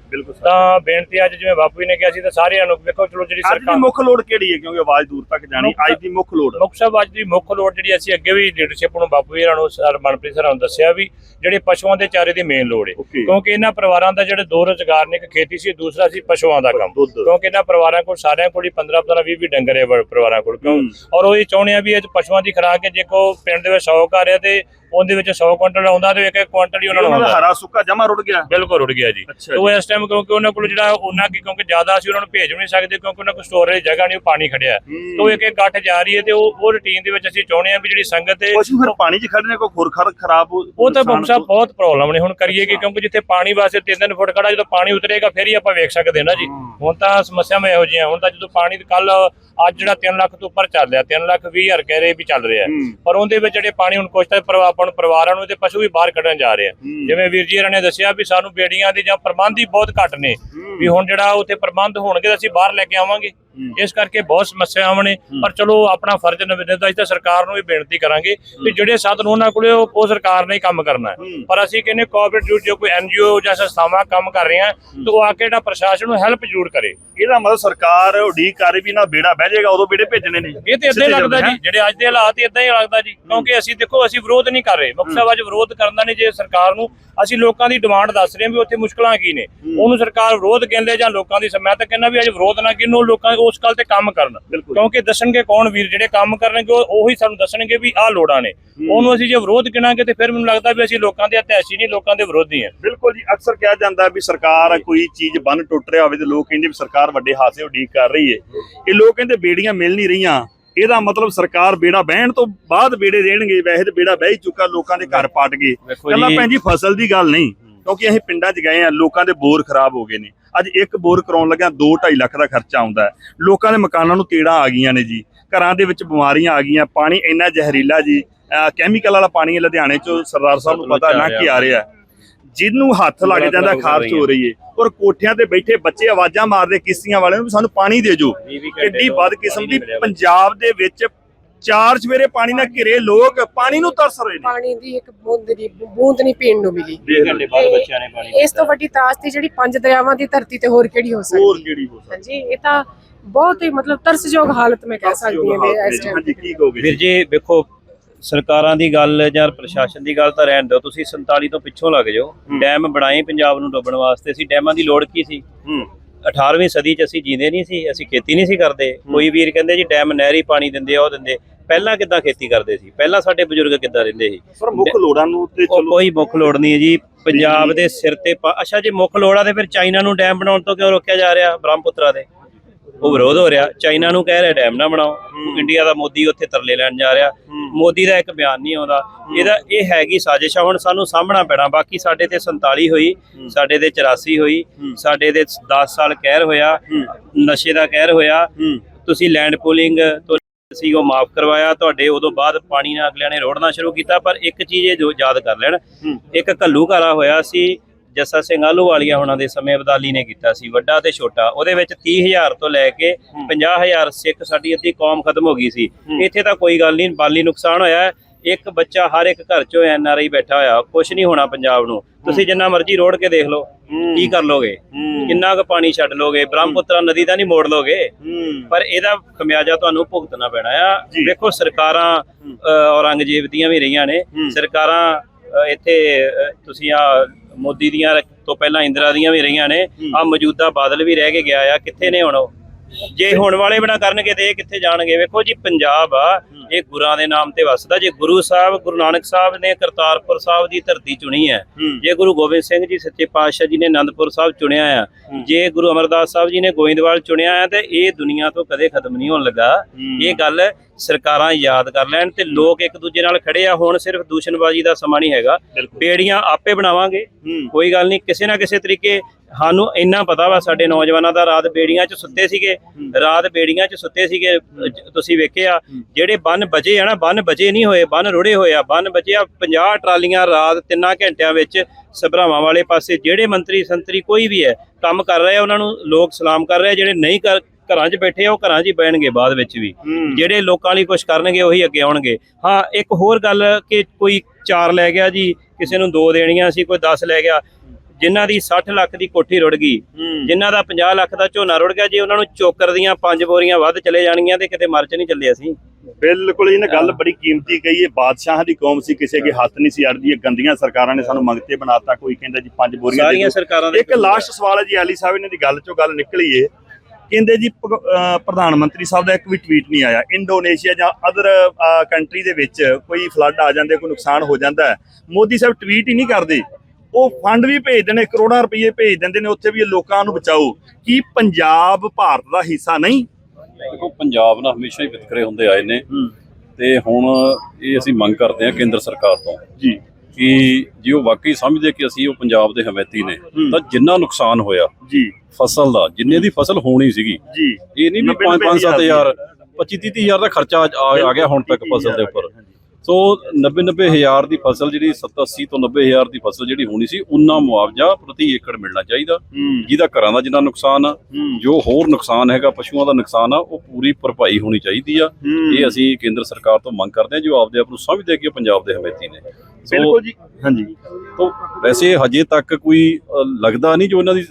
E: ਤਾਂ ਬੇਨਤੀ ਅੱਜ ਜਿਵੇਂ ਬਾਪੂ ਜੀ ਨੇ ਕਿਹਾ ਸੀ ਤਾਂ ਸਾਰਿਆਂ ਨੂੰ ਵੇਖੋ ਚਲੋ ਜਿਹੜੀ
D: ਅੱਜ ਦੀ
E: ਸਰਕਾਰ
D: ਮੁੱਖ ਲੋੜ ਕਿਹੜੀ ਹੈ ਕਿਉਂਕਿ ਆਵਾਜ਼ ਦੂਰ ਤੱਕ ਜਾਣੀ ਅੱਜ ਦੀ ਮੁੱਖ ਲੋੜ
E: ਮੁੱਖ ਸਾਹਿਬ ਅੱਜ ਦੀ ਮੁੱਖ ਲੋੜ ਜਿਹੜੀ ਅਸੀਂ ਅੱਗੇ ਵੀ ਲੀਡਰਸ਼ਿਪ ਨੂੰ ਬਾਪੂ ਜੀ ਨੂੰ ਸਰ ਮਨਪ੍ਰੀਤ ਸਰਾਂ ਨੂੰ ਦੱਸਿਆ ਵੀ ਜਿਹੜੇ ਪਸ਼ੂਆਂ ਦੇ ਚਾਰੇ ਦੀ ਮੇਨ ਲੋੜ ਹੈ. ਕਿਉਂਕਿ ਇਹਨਾਂ ਪਰਿਵਾਰਾਂ ਦਾ ਜਿਹੜੇ ਦੋ ਰੁਜ਼ਗਾਰ ਨੇ ਇੱਕ ਖੇਤੀ ਸੀ ਦੂਸਰਾ ਸੀ ਪਸ਼ੂਆਂ ਦਾ ਕੰਮ। ਕਿਉਂਕਿ ਇਹਨਾਂ ਪਰਿਵਾਰਾਂ ਕੋਲ ਸਾਰਿਆਂ ਕੋਲ ਹੀ 15 15 20 20 ਡੰਗਰ ਪਰਿਵਾਰਾਂ ਕੋਲ ਕਿਉਂ। ਔਰ ਉਹ ਚਾਹੁੰਦੇ ਆ ਵੀ ਇਹ ਪਸ਼ੂਆਂ ਦੀ ਖੁਰਾਕ ਹੈ, ਜੇ ਕੋ ਪਿੰਡ ਦੇ ਵਿੱਚ 100 ਘਰ ਹੈ ਤੇ ਉਹਦੇ ਵਿੱਚ 100 ਕੁਇੰਟਲ ਆਉਂਦਾ ਤੇ ਇੱਕ ਇੱਕ ਕੁਇੰਟਲ ਹੀ ਉਹਨਾਂ ਨੂੰ ਆਉਂਦਾ।
D: ਹਰਾ ਸੁੱਕਾ ਜਮਾ ਰੁੜ ਗਿਆ।
E: ਬਿਲਕੁਲ ਰੁੜ ਗਿਆ ਜੀ। ਉਹ ਇਸ ਟਾਈਮ ਕਿਉਂਕਿ ਉਹਨਾਂ ਕੋਲ ਜਿਹੜਾ ਉਹਨਾਂ ਕੀ ਕਿਉਂਕਿ ਜ਼ਿਆਦਾ ਅਸੀਂ ਉਹਨਾਂ ਨੂੰ ਭੇਜ ਨਹੀਂ ਸਕਦੇ ਕਿਉਂਕਿ ਉਹਨਾਂ ਕੋਲ ਸਟੋਰੇਜ ਜਗ੍ਹਾ ਨਹੀਂ ਉਹ ਪਾਣੀ ਖੜਿਆ। ਹੈ।
D: ਹੂੰ।
E: ਤੇ ਉਹ ਇੱਕ ਇੱਕ ਗੱਠ ਜਾ ਰਹੀ ਹੈ ਤੇ ਉਹ ਉਹ ਰੂਟੀਨ ਦੇ ਵਿੱਚ ਅਸੀਂ ਚਾਹੁੰਦੇ ਹਾਂ ਵੀ ਜਿਹੜੀ ਸੰਗਤ ਹੈ
D: ਪਸ਼ੂ ਫਿਰ ਪਾਣੀ 'ਚ ਖੜਨੇ ਕੋਈ ਖੁਰ ਖਰ ਖਰਾਬ ਹੋ-
E: ਉਹ ਤਾਂ ਸਾਹਿਬ ਬਹੁਤ ਪ੍ਰੋਬਲਮ ਨੇ। ਹੁਣ ਕਰੀਏ ਕੀ ਕਿਉਂਕਿ ਜਿੱਥੇ ਪਾਣੀ ਵਾਸਤੇ ਤਿੰਨ ਤਿੰਨ ਫੁੱਟ ਖੜਾ ਜਦੋਂ ਪਾਣੀ ਉਤਰੇਗਾ ਫਿਰ ਹੀ ਆਪਾਂ ਵੇਖ ਸਕਦੇ ਨਾ ਜੀ। ਹੁਣ ਤਾਂ ਸਮੱਸਿਆਵਾਂ ਇਹੋ ਜਿਹੀਆਂ ਹੁਣ ਤਾਂ ਜਦੋਂ ਪਾਣੀ ਕੱਲ ਅੱਜ ਜਿਹੜਾ 3 ਲੱਖ ਤੋਂ ਉੱਪਰ ਚੱਲ ਰਿਹਾ 3 ਲੱਖ 20 ਹਜ਼ਾਰ ਕਹਿ ਰਹੇ ਵੀ ਚੱਲ ਰਿਹਾ।
D: ਹੂੰ।
E: ਪਰ ਉਹਦੇ ਵਿੱਚ ਜਿਹੜੇ ਪਾਣੀ ਹੁਣ ਕੁਛ ਤਾਂ ਆਪਾਂ ਨੂੰ ਪਰਿਵਾਰਾਂ ਨੂੰ ਤੇ ਪਸ਼ੂ ਵੀ ਬਾਹਰ ਕੱਢਣ ਜਾ ਰਹੇ ਆ। ਜਿਵੇਂ ਵੀਰ ਜੀ ਹੋਰਾਂ ਨੇ ਦੱਸਿਆ ਵੀ ਸਾਨੂੰ ਬੇੜੀਆਂ ਦੇ ਜਾਂ ਪ੍ਰਬੰਧ ਹੀ ਬਹੁਤ ਘੱਟ ਨੇ। ਵੀ ਹੁਣ ਜਿਹੜਾ ਉੱਥੇ ਪ੍ਰਬੰਧ ਹੋਣਗੇ ਅਸੀਂ ਬਾਹਰ ਲੈ ਕੇ ਆਵਾਂਗੇ। ਇਸ ਕਰਕੇ ਬਹੁਤ ਸਮੱਸਿਆਵਾਂ ਨੇ ਪਰ ਚਲੋ ਆਪਣਾ ਫਰਜ਼ ਨਿਭਾਉਂਦਾ ਤਾਂ ਸਰਕਾਰ ਨੂੰ ਵੀ ਬੇਨਤੀ ਕਰਾਂਗੇ ਕਿ ਜਿਹੜੇ ਸਾਧਨ ਉਹਨਾਂ ਕੋਲੇ ਉਹ ਸਰਕਾਰ ਨੇ ਕੰਮ ਕਰਨਾ। ਪਰ ਅਸੀਂ ਕਹਿੰਦੇ ਕੋਆਪਰੇਟਿਵ ਜੋ ਕੋਈ ਐਨਜੀਓ ਜਾਂ ਸੰਸਥਾਵਾਂ ਕੰਮ ਕਰ ਰਹੀਆਂ ਤਾਂ ਉਹ ਆ ਕੇ ਜਿਹੜਾ ਪ੍ਰਸ਼ਾਸਨ ਨੂੰ ਹੈਲਪ ਜ਼ਰੂਰ ਕਰੇ।
D: ਇਹਦਾ ਮਤਲਬ ਸਰਕਾਰ ਉਡੀਕ ਕਰ ਰਹੀ ਵੀ ਨਾ ਬੇੜਾ ਬਹਿ ਜਾਏਗਾ ਉਦੋਂ ਬੇੜੇ ਭੇਜਣੇ ਨੇ।
E: ਇਹ ਤੇ ਇਦਾਂ ਲੱਗਦਾ ਜੀ ਜਿਹੜੇ ਅੱਜ ਦੇ ਹਾਲਾਤ ਇਦਾਂ ਹੀ ਲੱਗਦਾ ਜੀ ਕਿਉਂਕਿ ਅਸੀਂ ਦੇਖੋ ਅਸੀਂ ਵਿਰੋਧ ਨਹੀਂ ਕਰ ਰਹੇ। ਮੁੱਖ ਸਾਹਿਬ ਅੱਜ ਵਿਰੋਧ ਕਰਨਾ ਨਹੀਂ ਜੇ ਸਰਕਾਰ ਨੂੰ ਅਸੀਂ ਲੋਕਾਂ ਦੀ ਡਿਮਾਂਡ ਦੱਸ ਰਹੇ ਹਾਂ ਵੀ ਉੱਥੇ ਮੁਸ਼ਕਲਾਂ ਕੀ ਨੇ। ਉਹਨੂੰ ਸਰਕਾਰ ਵਿਰੋਧ ਕਹਿੰਦੇ ਜਾਂ ਲੋਕਾਂ ਦੀ ਮੈਂ ਤਾਂ ਕਹਿੰਦਾ ਵੀ ਅੱਜ ਵਿਰੋਧ ਨਾ ਕਿਨੂੰ ਲੋਕਾਂ ਉਸ ਗੱਲ ਤੇ ਕੰਮ ਕਰਨ। ਕਿਉਂਕਿ ਦੱਸਣਗੇ ਕੌਣ ਵੀਰ ਜਿਹੜੇ ਕੰਮ ਕਰਨਗੇ ਉਹ ਉਹੀ ਸਾਨੂੰ ਦੱਸਣਗੇ ਵੀ ਆਹ ਲੋੜਾਂ ਨੇ। ਉਹਨੂੰ ਅਸੀਂ ਜੇ ਵਿਰੋਧ ਗਿਣਾਂਗੇ ਤੇ ਫਿਰ ਮੈਨੂੰ ਲੱਗਦਾ ਵੀ ਅਸੀਂ ਲੋਕਾਂ ਦੇ ਹਤੈਸ਼ੀ ਨਹੀਂ ਲੋਕਾਂ ਦੇ ਵਿਰੋਧੀ ਹਾਂ।
D: ਬਿਲਕੁਲ ਜੀ ਅਕਸਰ ਕਿਹਾ ਜਾਂਦਾ ਵੀ ਸਰਕਾਰ ਕੋਈ ਚੀਜ਼ ਬੰਨ ਟੁੱਟ ਰਿਹਾ ਹੋਵੇ ਤੇ ਲੋਕ ਕਹਿੰਦੇ ਵੀ ਸਰਕਾਰ ਵੱਡੇ ਹਾਸੇ ਉਡੀਕ ਕਰ ਰਹੀ ਹੈ। ਇਹ ਲੋਕ ਕਹਿੰਦੇ ਬੇੜੀਆਂ ਮਿਲ ਨਹੀਂ ਰਹੀਆਂ। ਇਹਦਾ ਮਤਲਬ ਸਰਕਾਰ ਬੇੜਾ ਬਹਿਣ ਤੋਂ ਬਾਅਦ ਬੇੜੇ ਦੇਣਗੇ ਵੈਸੇ ਤੇ ਬੇੜਾ ਬਹਿ ਹੀ ਚੁੱਕਾ ਲੋਕਾਂ ਦੇ ਘਰ ਪਾਟ ਗਏ। ਕੱਲਾ ਭੈਣ ਜੀ ਫਸਲ ਦੀ ਗੱਲ ਨਹੀਂ। ਕਿਉਂਕਿ ਅਸੀਂ ਪਿੰਡਾਂ 'ਚ ਗਏ ਆ ਲੋਕਾਂ ਦੇ ਬੋਰ ਖਰਾਬ ਹੋ ਗਏ ਨੇ। ਅੱਜ ਇੱਕ ਬੋਰ ਕਰਾਉਣ ਲੱਗਿਆ 2.5 ਲੱਖ ਦਾ ਖਰਚਾ ਆਉਂਦਾ ਲੋਕਾਂ ਦੇ ਮਕਾਨਾਂ ਨੂੰ ਤੇੜਾਂ ਆ ਗਈਆਂ ਨੇ ਜੀ। ਘਰਾਂ ਦੇ ਵਿੱਚ ਬਿਮਾਰੀਆਂ ਆ ਗਈਆਂ ਪਾਣੀ ਇੰਨਾ ਜ਼ਹਿਰੀਲਾ ਜੀ। ਕੈਮੀਕਲ ਵਾਲਾ ਪਾਣੀ ਹੈ ਲੁਧਿਆਣੇ 'ਚੋਂ ਸਰਦਾਰ ਸਾਹਿਬ ਨੂੰ ਪਤਾ ਨਾ ਕੀ ਆ ਰਿਹਾ। ਜਿਹਨੂੰ ਹੱਥ ਲੱਗ ਜਾਂਦਾ ਖਾਰਸ਼ ਹੋ ਰਹੀ ਏ। ਔਰ ਕੋਠਿਆਂ ਤੇ ਬੈਠੇ ਬੱਚੇ ਆਵਾਜ਼ਾਂ ਮਾਰਦੇ ਕਿਸ਼ਤੀਆਂ ਵਾਲਿਆਂ ਨੂੰ ਵੀ ਸਾਨੂੰ ਪਾਣੀ ਦੇ ਜੋ। ਕਿੱਡੀ ਬਦ ਕਿਸਮ ਦੀ ਪੰਜਾਬ ਦੇ ਵਿੱਚ ਚਾਰ ਸਵੇਰੇ ਪਾਣੀ ਨਾਲ ਘਿਰੇ ਲੋਕ ਪਾਣੀ ਨੂੰ ਤਰਸ ਰਹੇ ਨੇ।
C: ਪਾਣੀ ਦੀ ਇੱਕ ਬੂੰਦ ਦੀ ਬੂੰਦ ਨਹੀਂ ਪੀਣ ਨੂੰ ਮਿਲੀ।
E: ਘੰਟੇ ਬਾਅਦ ਬੱਚਿਆਂ ਨੇ ਪਾਣੀ
C: ਇਸ ਤੋਂ ਵੱਡੀ ਤਰਾਸਦੀ ਜਿਹੜੀ ਪੰਜ ਦਰਿਆਵਾਂ ਦੀ ਧਰਤੀ ਤੇ ਹੋਰ ਕਿਹੜੀ ਹੋ
D: ਹੋਰ
C: ਸਕਦੀ
D: ਕਿਹੜੀ ਹੋ ਸਕਦੀ?
C: ਹਾਂਜੀ ਇਹ ਤਾਂ ਬਹੁਤ ਹੀ ਮਤਲਬ ਤਰਸਯੋਗ ਹਾਲਤ ਮੈਂ ਕਹਿ ਸਕਦੀ ਹਾਂ ਇਸ ਟਾਈਮ
D: ਹਾਂਜੀ ਕੀ ਕਹੋਗੇ?
G: ਵੀਰ ਜੀ ਵੇਖੋ ਸਰਕਾਰਾਂ ਦੀ ਗੱਲ ਜਾਂ ਪ੍ਰਸ਼ਾਸਨ ਦੀ ਗੱਲ ਤਾਂ ਰਹਿਣ ਦਿਓ। ਤੁਸੀਂ 47 ਤੋਂ ਪਿੱਛੋਂ ਲੱਗ ਜਾਓ। ਡੈਮ ਬਣਾਏ ਪੰਜਾਬ ਨੂੰ ਡੁੱਬਣ ਵਾਸਤੇ। ਸੀ ਡੈਮਾਂ ਦੀ ਲੋੜ ਕੀ ਸੀ?
D: ਹੂੰ।
G: 18ਵੀਂ ਸਦੀ 'ਚ ਅਸੀਂ ਜੀਂਦੇ ਨਹੀਂ ਸੀ। ਅਸੀਂ ਖੇਤੀ ਨਹੀਂ ਸੀ ਕਰਦੇ। ਕੋਈ ਵੀਰ ਕਹਿੰਦੇ ਜੀ ਡੈਮ ਨਹਿਰੀ ਪਾਣੀ ਦਿੰਦੇ ਆ ਉਹ ਦਿੰਦੇ। ਪਹਿਲਾਂ ਕਿੱਦਾਂ ਖੇਤੀ ਕਰਦੇ ਸੀ? ਪਹਿਲਾਂ ਸਾਡੇ ਬਜ਼ੁਰਗ ਕਿੱਦਾਂ ਰਹਿੰਦੇ ਸੀ?
D: ਪਰ ਮੁੱਖ ਲੋੜਾਂ ਨੂੰ ਤੇ ਚਲੋ
G: ਕੋਈ ਮੁੱਖ ਲੋੜ ਨਹੀਂ ਹੈ ਜੀ। ਪੰਜਾਬ ਦੇ ਸਿਰ ਤੇ ਅੱਛਾ ਜੇ ਮੁੱਖ ਲੋੜ ਤੇ ਫਿਰ ਚਾਈਨਾ ਨੂੰ ਡੈਮ ਬਣਾਉਣ ਤੋਂ ਕਿਉਂ ਰੋਕਿਆ ਜਾ ਰਿਹਾ ਬ੍ਰਹਮਪੁੱਤਰਾ ਦੇ ਉਹ ਵਿਰੋਧ ਹੋ ਰਿਹਾ। ਚਾਈਨਾ ਨੂੰ ਕਹਿ ਰਿਹਾ ਡੈਮ ਨਾ ਬਣਾਓ। ਇੰਡੀਆ ਦਾ ਮੋਦੀ ਉੱਥੇ ਤਰਲੇ ਲੈਣ ਜਾ ਰਿਹਾ। ਮੋਦੀ ਦਾ ਇੱਕ ਬਿਆਨ ਨਹੀਂ ਆਉਂਦਾ। ਇਹਦਾ ਇਹ ਹੈਗੀ ਸਾਜ਼ਿਸ਼। ਹੁਣ ਸਾਨੂੰ ਸਾਹਮਣਾ ਪੈਣਾ। ਬਾਕੀ ਸਾਡੇ ਤੇ 47 ਹੋਈ ਸਾਡੇ ਤੇ 84 ਹੋਈ ਸਾਡੇ ਤੇ 10 ਸਾਲ ਕਹਿਰ ਹੋਇਆ ਨਸ਼ੇ ਦਾ ਕਹਿਰ ਹੋਇਆ। ਤੁਸੀਂ ਲੈਂਡ ਪੂਲਿੰਗ ਤੋਂ ਸੀ ਉਹ ਮਾਫ ਕਰਵਾਇਆ। ਤੁਹਾਡੇ ਉਦੋਂ ਬਾਅਦ ਪਾਣੀ ਨਾਲ ਅਗਲਿਆਂ ਨੇ ਰੋੜਨਾ ਸ਼ੁਰੂ ਕੀਤਾ ਪਰ ਇੱਕ ਚੀਜ਼ ਇਹ ਜੋ ਯਾਦ ਕਰ ਲੈਣ ਇੱਕ ਘੱਲੂ ਘਾਰਾ ਹੋਇਆ ਸੀ ਜੱਸਾ ਸਿੰਘ ਆਲੂਵਾਲੀਆ ਹੁਣਾਂ ਦੇ ਸਮੇਂ ਅਬਦਾਲੀ ਨੇ ਕੀਤਾ ਸੀ ਵੱਡਾ ਤੇ ਛੋਟਾ। ਉਹਦੇ ਵਿੱਚ 30000 ਤੋਂ ਲੈ ਕੇ 50000 ਸਿੱਖ ਸਾਡੀ ਅੱਧੀ ਕੌਮ ਖਤਮ ਹੋ ਗਈ ਸੀ। ਇੱਥੇ ਤਾਂ ਕੋਈ ਗੱਲ ਨਹੀਂ ਬਾਲੀ ਨੁਕਸਾਨ ਹੋਇਆ। ਇੱਕ ਬੱਚਾ ਹਰ ਇੱਕ ਘਰ ਚੋਂ ਐਨ ਆਰ ਆਈ ਬੈਠਾ ਹੋਇਆ ਕੁਝ ਨਹੀਂ ਹੋਣਾ ਪੰਜਾਬ ਨੂੰ। ਤੁਸੀਂ ਜਿੰਨਾ ਮਰਜ਼ੀ ਰੋੜ ਕੇ ਦੇਖ ਲਓ ਕੀ ਕਰ ਲੋਗੇ? ਕਿੰਨਾ ਕੁ ਪਾਣੀ ਛੱਡ ਲੋਗੇ? ਬ੍ਰਹਮਪੁੱਤਰਾ ਨਦੀ ਦਾ ਨਹੀਂ ਮੋੜ ਲੋਗੇ? ਪਰ ਇਹਦਾ ਖਮਿਆਜਾ ਤੁਹਾਨੂੰ ਭੁਗਤਣਾ ਪੈਣਾ ਆ। ਵੇਖੋ ਸਰਕਾਰਾਂ ਔਰੰਗਜ਼ੇਬ ਦੀਆਂ ਵੀ ਰਹੀਆਂ ਨੇ। ਸਰਕਾਰਾਂ ਇੱਥੇ ਤੁਸੀਂ ਆ ਮੋਦੀ ਦੀਆਂ ਤੋਂ ਪਹਿਲਾਂ ਇੰਦਰਾ ਦੀਆਂ ਵੀ ਰਹੀਆਂ ਨੇ। ਆ ਮੌਜੂਦਾ ਬਾਦਲ ਵੀ ਰਹਿ ਕੇ ਗਿਆ ਆ। ਕਿੱਥੇ ਨੇ ਹੁਣ ਉਹ? ਜੇ ਹੁਣ ਵਾਲੇ ਬਣਾ ਕਰਨਗੇ ਤੇ ਇਹ ਕਿੱਥੇ ਜਾਣਗੇ? ਵੇਖੋ ਜੀ ਪੰਜਾਬ ਆ ਇਹ ਗੁਰਾਂ ਦੇ ਨਾਮ ਤੇ ਵਸਦਾ। ਜੇ ਗੁਰੂ ਸਾਹਿਬ ਗੁਰੂ ਨਾਨਕ ਸਾਹਿਬ ਨੇ ਕਰਤਾਰਪੁਰ ਸਾਹਿਬ ਦੀ ਧਰਤੀ ਚੁਣੀ ਹੈ ਜੇ ਗੁਰੂ ਗੋਬਿੰਦ ਸਿੰਘ ਜੀ ਸੱਚੇ ਪਾਤਸ਼ਾਹ ਜੀ ਨੇ ਆਨੰਦਪੁਰ ਸਾਹਿਬ ਚੁਣਿਆ ਆ ਜੇ ਗੁਰੂ ਅਮਰਦਾਸ ਸਾਹਿਬ ਜੀ ਨੇ ਗੋਇੰਦਵਾਲ ਚੁਣਿਆ ਆ ਤੇ ਇਹ ਦੁਨੀਆ ਤੋਂ ਕਦੇ ਖਤਮ ਨਹੀਂ ਹੋਣ ਲੱਗਾ। ਇਹ ਗੱਲ ਸਰਕਾਰਾਂ ਯਾਦ ਕਰ ਲੈਣ ਤੇ ਲੋਕ ਇੱਕ ਦੂਜੇ ਨਾਲ ਖੜੇ ਆ। ਹੁਣ ਸਿਰਫ ਦੂਸ਼ਣਬਾਜ਼ੀ ਦਾ ਸਮਾਂ ਨਹੀਂ ਹੈਗਾ। ਬੇੜੀਆਂ ਆਪੇ ਬਣਾਵਾਂਗੇ। ਕੋਈ ਗੱਲ ਨਹੀਂ ਕਿਸੇ ਨਾ ਕਿਸੇ ਤਰੀਕੇ ਸਾਨੂੰ ਇੰਨਾ ਪਤਾ ਵਾ ਸਾਡੇ ਨੌਜਵਾਨਾਂ ਦਾ ਰਾਤ ਬੇੜੀਆਂ 'ਚ ਸੁੱਤੇ ਸੀਗੇ ਰਾਤ ਬੇੜੀਆਂ 'ਚ ਸੁੱਤੇ ਸੀਗੇ ਤੁਸੀਂ ਵੇਖਿਆ ਜਿਹੜੇ ਬੰਨ ਬਚੇ ਆ ਨਾ ਬੰਨ ਬਚੇ ਨਹੀਂ ਹੋਏ ਬੰਨ ਰੁੜੇ ਹੋਏ ਆ ਬੰਨ ਬਚੇ ਆ 50 ਟਰਾਲੀਆਂ ਰਾਤ ਤਿੰਨਾਂ ਘੰਟਿਆਂ ਵਿੱਚ ਸਭਰਾਵਾਂ ਵਾਲੇ ਪਾਸੇ ਜਿਹੜੇ ਮੰਤਰੀ ਸੰਤਰੀ ਕੋਈ ਵੀ ਹੈ ਕੰਮ ਕਰ ਰਹੇ ਉਹਨਾਂ ਨੂੰ ਲੋਕ ਸਲਾਮ ਕਰ ਰਹੇ ਜਿਹੜੇ ਨਹੀਂ ਕਰ ਘਰਾਂ 'ਚ ਬੈਠੇ ਆ ਉਹ ਘਰਾਂ 'ਚ ਹੀ ਬਹਿਣਗੇ ਬਾਅਦ ਵਿੱਚ ਵੀ। ਜਿਹੜੇ ਲੋਕਾਂ ਲਈ ਕੁਝ ਕਰਨਗੇ ਉਹੀ ਅੱਗੇ ਆਉਣਗੇ। ਹਾਂ ਇੱਕ ਹੋਰ ਗੱਲ ਕਿ ਕੋਈ ਚਾਰ ਲੈ ਗਿਆ ਜੀ ਕਿਸੇ ਨੂੰ ਦੋ ਦੇਣੀਆਂ ਸੀ ਕੋਈ 10 ਲੈ ਗਿਆ ਜਿਨ੍ਹਾਂ ਦੀ 60 ਲੱਖ ਦੀ ਕੋਠੀ ਰੁੜ ਗਈ ਜਿਨ੍ਹਾਂ ਦਾ 50 ਲੱਖ ਦਾ ਝੋਨਾ ਰੁੜ ਗਿਆ ਜੇ ਉਹਨਾਂ ਨੂੰ ਚੋਕਰ ਦੀਆਂ ਪੰਜ ਬੋਰੀਆਂ ਵੱਧ ਚਲੇ ਜਾਣਗੀਆਂ ਤੇ ਕਿਤੇ ਮਰ ਚ ਨਹੀਂ ਚੱਲੇ ਅਸੀਂ।
D: ਬਿਲਕੁਲ ਇਹਨੇ ਗੱਲ ਬੜੀ ਕੀਮਤੀ ਕਹੀ ਹੈ ਬਾਦਸ਼ਾਹਾਂ ਦੀ ਕੌਮ ਸੀ ਕਿਸੇ ਕੇ ਹੱਥ ਨਹੀਂ ਸੀ ਅੜਦੀ ਇਹ ਗੰਦੀਆਂ ਸਰਕਾਰਾਂ ਨੇ ਸਾਨੂੰ ਮੰਗਤੇ ਬਣਾਤਾ ਕੋਈ ਕਹਿੰਦਾ ਜੀ ਪੰਜ ਬੋਰੀਆਂ ਦੇ
G: ਸਾਰੀਆਂ। ਸਰਕਾਰਾਂ ਦਾ
D: ਇੱਕ ਲਾਸਟ ਸਵਾਲ ਹੈ ਜੀ ਆਲੀ ਸਾਹਿਬ ਇਹਨਾਂ ਦੀ ਗੱਲ ਚੋਂ ਗੱਲ ਨਿਕਲੀ ਏ। ਕਹਿੰਦੇ ਜੀ ਪ੍ਰਧਾਨ ਮੰਤਰੀ ਸਾਹਿਬ ਦਾ ਇੱਕ ਵੀ ਟਵੀਟ ਨਹੀਂ ਆਇਆ। ਇੰਡੋਨੇਸ਼ੀਆ ਜਾਂ ਅਦਰ ਕੰਟਰੀ ਦੇ ਵਿੱਚ ਕੋਈ ਫਲੱਡ ਆ ਜਾਂਦੇ ਕੋਈ ਨੁਕਸਾਨ ਹੋ ਜਾਂਦਾ ਮੋਦੀ ਸਾਹਿਬ ਟਵੀਟ ਹੀ ਨਹੀਂ ਕਰਦੇ। ਉਹ ਫੰਡ ਵੀ ਭੇਜਦੇ ਨੇ ਕਰੋੜਾਂ ਰੁਪਏ ਭੇਜ ਦਿੰਦੇ ਨੇ ਉੱਥੇ ਵੀ ਇਹ ਲੋਕਾਂ ਨੂੰ ਬਚਾਓ। ਕੀ ਪੰਜਾਬ ਭਾਰਤ ਦਾ ਹਿੱਸਾ ਨਹੀਂ?
A: ਦੇਖੋ ਪੰਜਾਬ ਨਾਲ ਹਮੇਸ਼ਾ ਹੀ ਵਿਤਕਰੇ ਹੁੰਦੇ ਆਏ ਨੇ। ਤੇ ਹੁਣ ਇਹ ਅਸੀਂ ਮੰਗ ਕਰਦੇ ਹਾਂ ਕੇਂਦਰ ਸਰਕਾਰ ਤੋਂ
D: ਜੀ।
A: ਕਿ ਜੇ ਉਹ ਵਾਕਈ ਸਮਝਦੇ ਕਿ ਅਸੀਂ ਉਹ ਪੰਜਾਬ ਦੇ ਹਮੈਤੀ ਨੇ ਤਾਂ ਜਿੰਨਾ ਨੁਕਸਾਨ ਹੋਇਆ
D: ਜੀ।
A: ਫਸਲ ਦਾ ਜਿੰਨੇ ਦੀ ਫਸਲ ਹੋਣੀ ਸੀਗੀ
D: ਜੀ।
A: ਇਹ ਨਹੀਂ ਵੀ
D: ਨੱਬੇ
A: 5 5
D: ਨੱਬੇ
A: 7000 25 30 ਹਜ਼ਾਰ ਦਾ ਖਰਚਾ ਆ ਗਿਆ ਹੁਣ ਤੱਕ ਫਸਲ ਦੇ ਉੱਪਰ। ਸੋ 90 90 ਹਜ਼ਾਰ ਦੀ ਫਸਲ ਜਿਹੜੀ 70 80 ਤੋਂ 90 ਹਜ਼ਾਰ ਦੀ ਫਸਲ ਜਿਹੜੀ ਹੋਣੀ ਸੀ ਉਨਾ ਮੁਆਵਜ਼ਾ ਪ੍ਰਤੀ ਏਕੜ ਮਿਲਣਾ ਚਾਹੀਦਾ। ਜਿਹਦਾ ਘਰਾਂ ਦਾ ਜਿੰਨਾ ਨੁਕਸਾਨ ਆ ਜੋ ਹੋਰ ਨੁਕਸਾਨ ਹੈਗਾ ਪਸ਼ੂਆਂ ਦਾ ਨੁਕਸਾਨ ਆ ਉਹ ਪੂਰੀ ਭਰਪਾਈ ਹੋਣੀ ਚਾਹੀਦੀ ਆ। ਇਹ ਅਸੀਂ ਕੇਂਦਰ ਸਰਕਾਰ ਤੋਂ ਮੰਗ ਕਰਦੇ ਹਾਂ ਜੋ ਆਪਦੇ ਆਪ ਨੂੰ ਸਮਝਦੇ ਕਿ ਪੰਜਾਬ ਦੇ ਹਮੈਤੀ ਨੇ।
D: ਬਿਲਕੁਲ ਜੀ। ਹਾਂਜੀ।
A: ਤੋਂ ਵੈਸੇ ਹਜੇ ਤੱਕ ਕੋਈ ਲੱਗਦਾ ਨਹੀਂ ਜੋ ਇਹਨਾਂ ਦੀ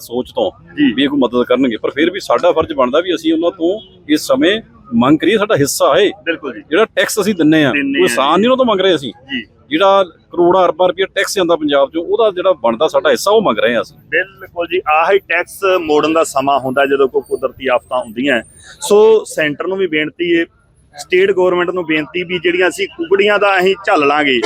A: ਸੋਚ ਤੋਂ। ਵੀ ਇਹ ਕੋਈ ਮਦਦ ਕਰਨਗੇ। ਪਰ ਫਿਰ ਵੀ ਸਾਡਾ ਫਰਜ਼ ਬਣਦਾ ਵੀ ਅਸੀਂ ਉਹਨਾਂ ਤੋਂ ਇਸ ਸਮੇਂ ਮੰਗ ਕਰੀਏ ਸਾਡਾ ਹਿੱਸਾ ਹੈ।
D: ਬਿਲਕੁਲ ਜੀ।
A: ਜਿਹੜਾ ਟੈਕਸ ਅਸੀਂ ਦਿੰਨੇ ਆ ਕੋਈ
D: ਆ
A: ਆਸਾਨ ਨਹੀਂ ਉਹਨਾਂ ਤੋਂ ਮੰਗ ਰਹੇ ਅਸੀਂ।
D: ਜੀ।
A: ਜਿਹੜਾ ਕਰੋੜਾਂ ਅਰਬਾਂ ਰੁਪਏ ਟੈਕਸ ਜਾਂਦਾ ਪੰਜਾਬ ਚੋਂ ਉਹਦਾ ਜਿਹੜਾ ਬਣਦਾ ਸਾਡਾ ਹਿੱਸਾ ਉਹ ਮੰਗ ਰਹੇ ਆ ਅਸੀਂ।
D: ਬਿਲਕੁਲ ਜੀ। ਆਹ ਟੈਕਸ ਮੋੜਨ ਦਾ ਸਮਾਂ ਹੁੰਦਾ ਜਦੋਂ ਕੋਈ ਕੁਦਰਤੀ ਆਫਤਾਂ ਹੁੰਦੀਆਂ। ਸੋ ਸੈਂਟਰ ਨੂੰ ਵੀ ਬੇਨਤੀ ਹੈ ਸਟੇਟ ਗਵਰਨਮੈਂਟ ਨੂੰ ਬੇਨਤੀ ਵੀ ਜਿਹੜੀਆਂ ਅਸੀਂ ਕੁਕੜੀਆਂ ਦਾ ਅਸੀਂ ਝੱਲ ਲਾਂਗੇ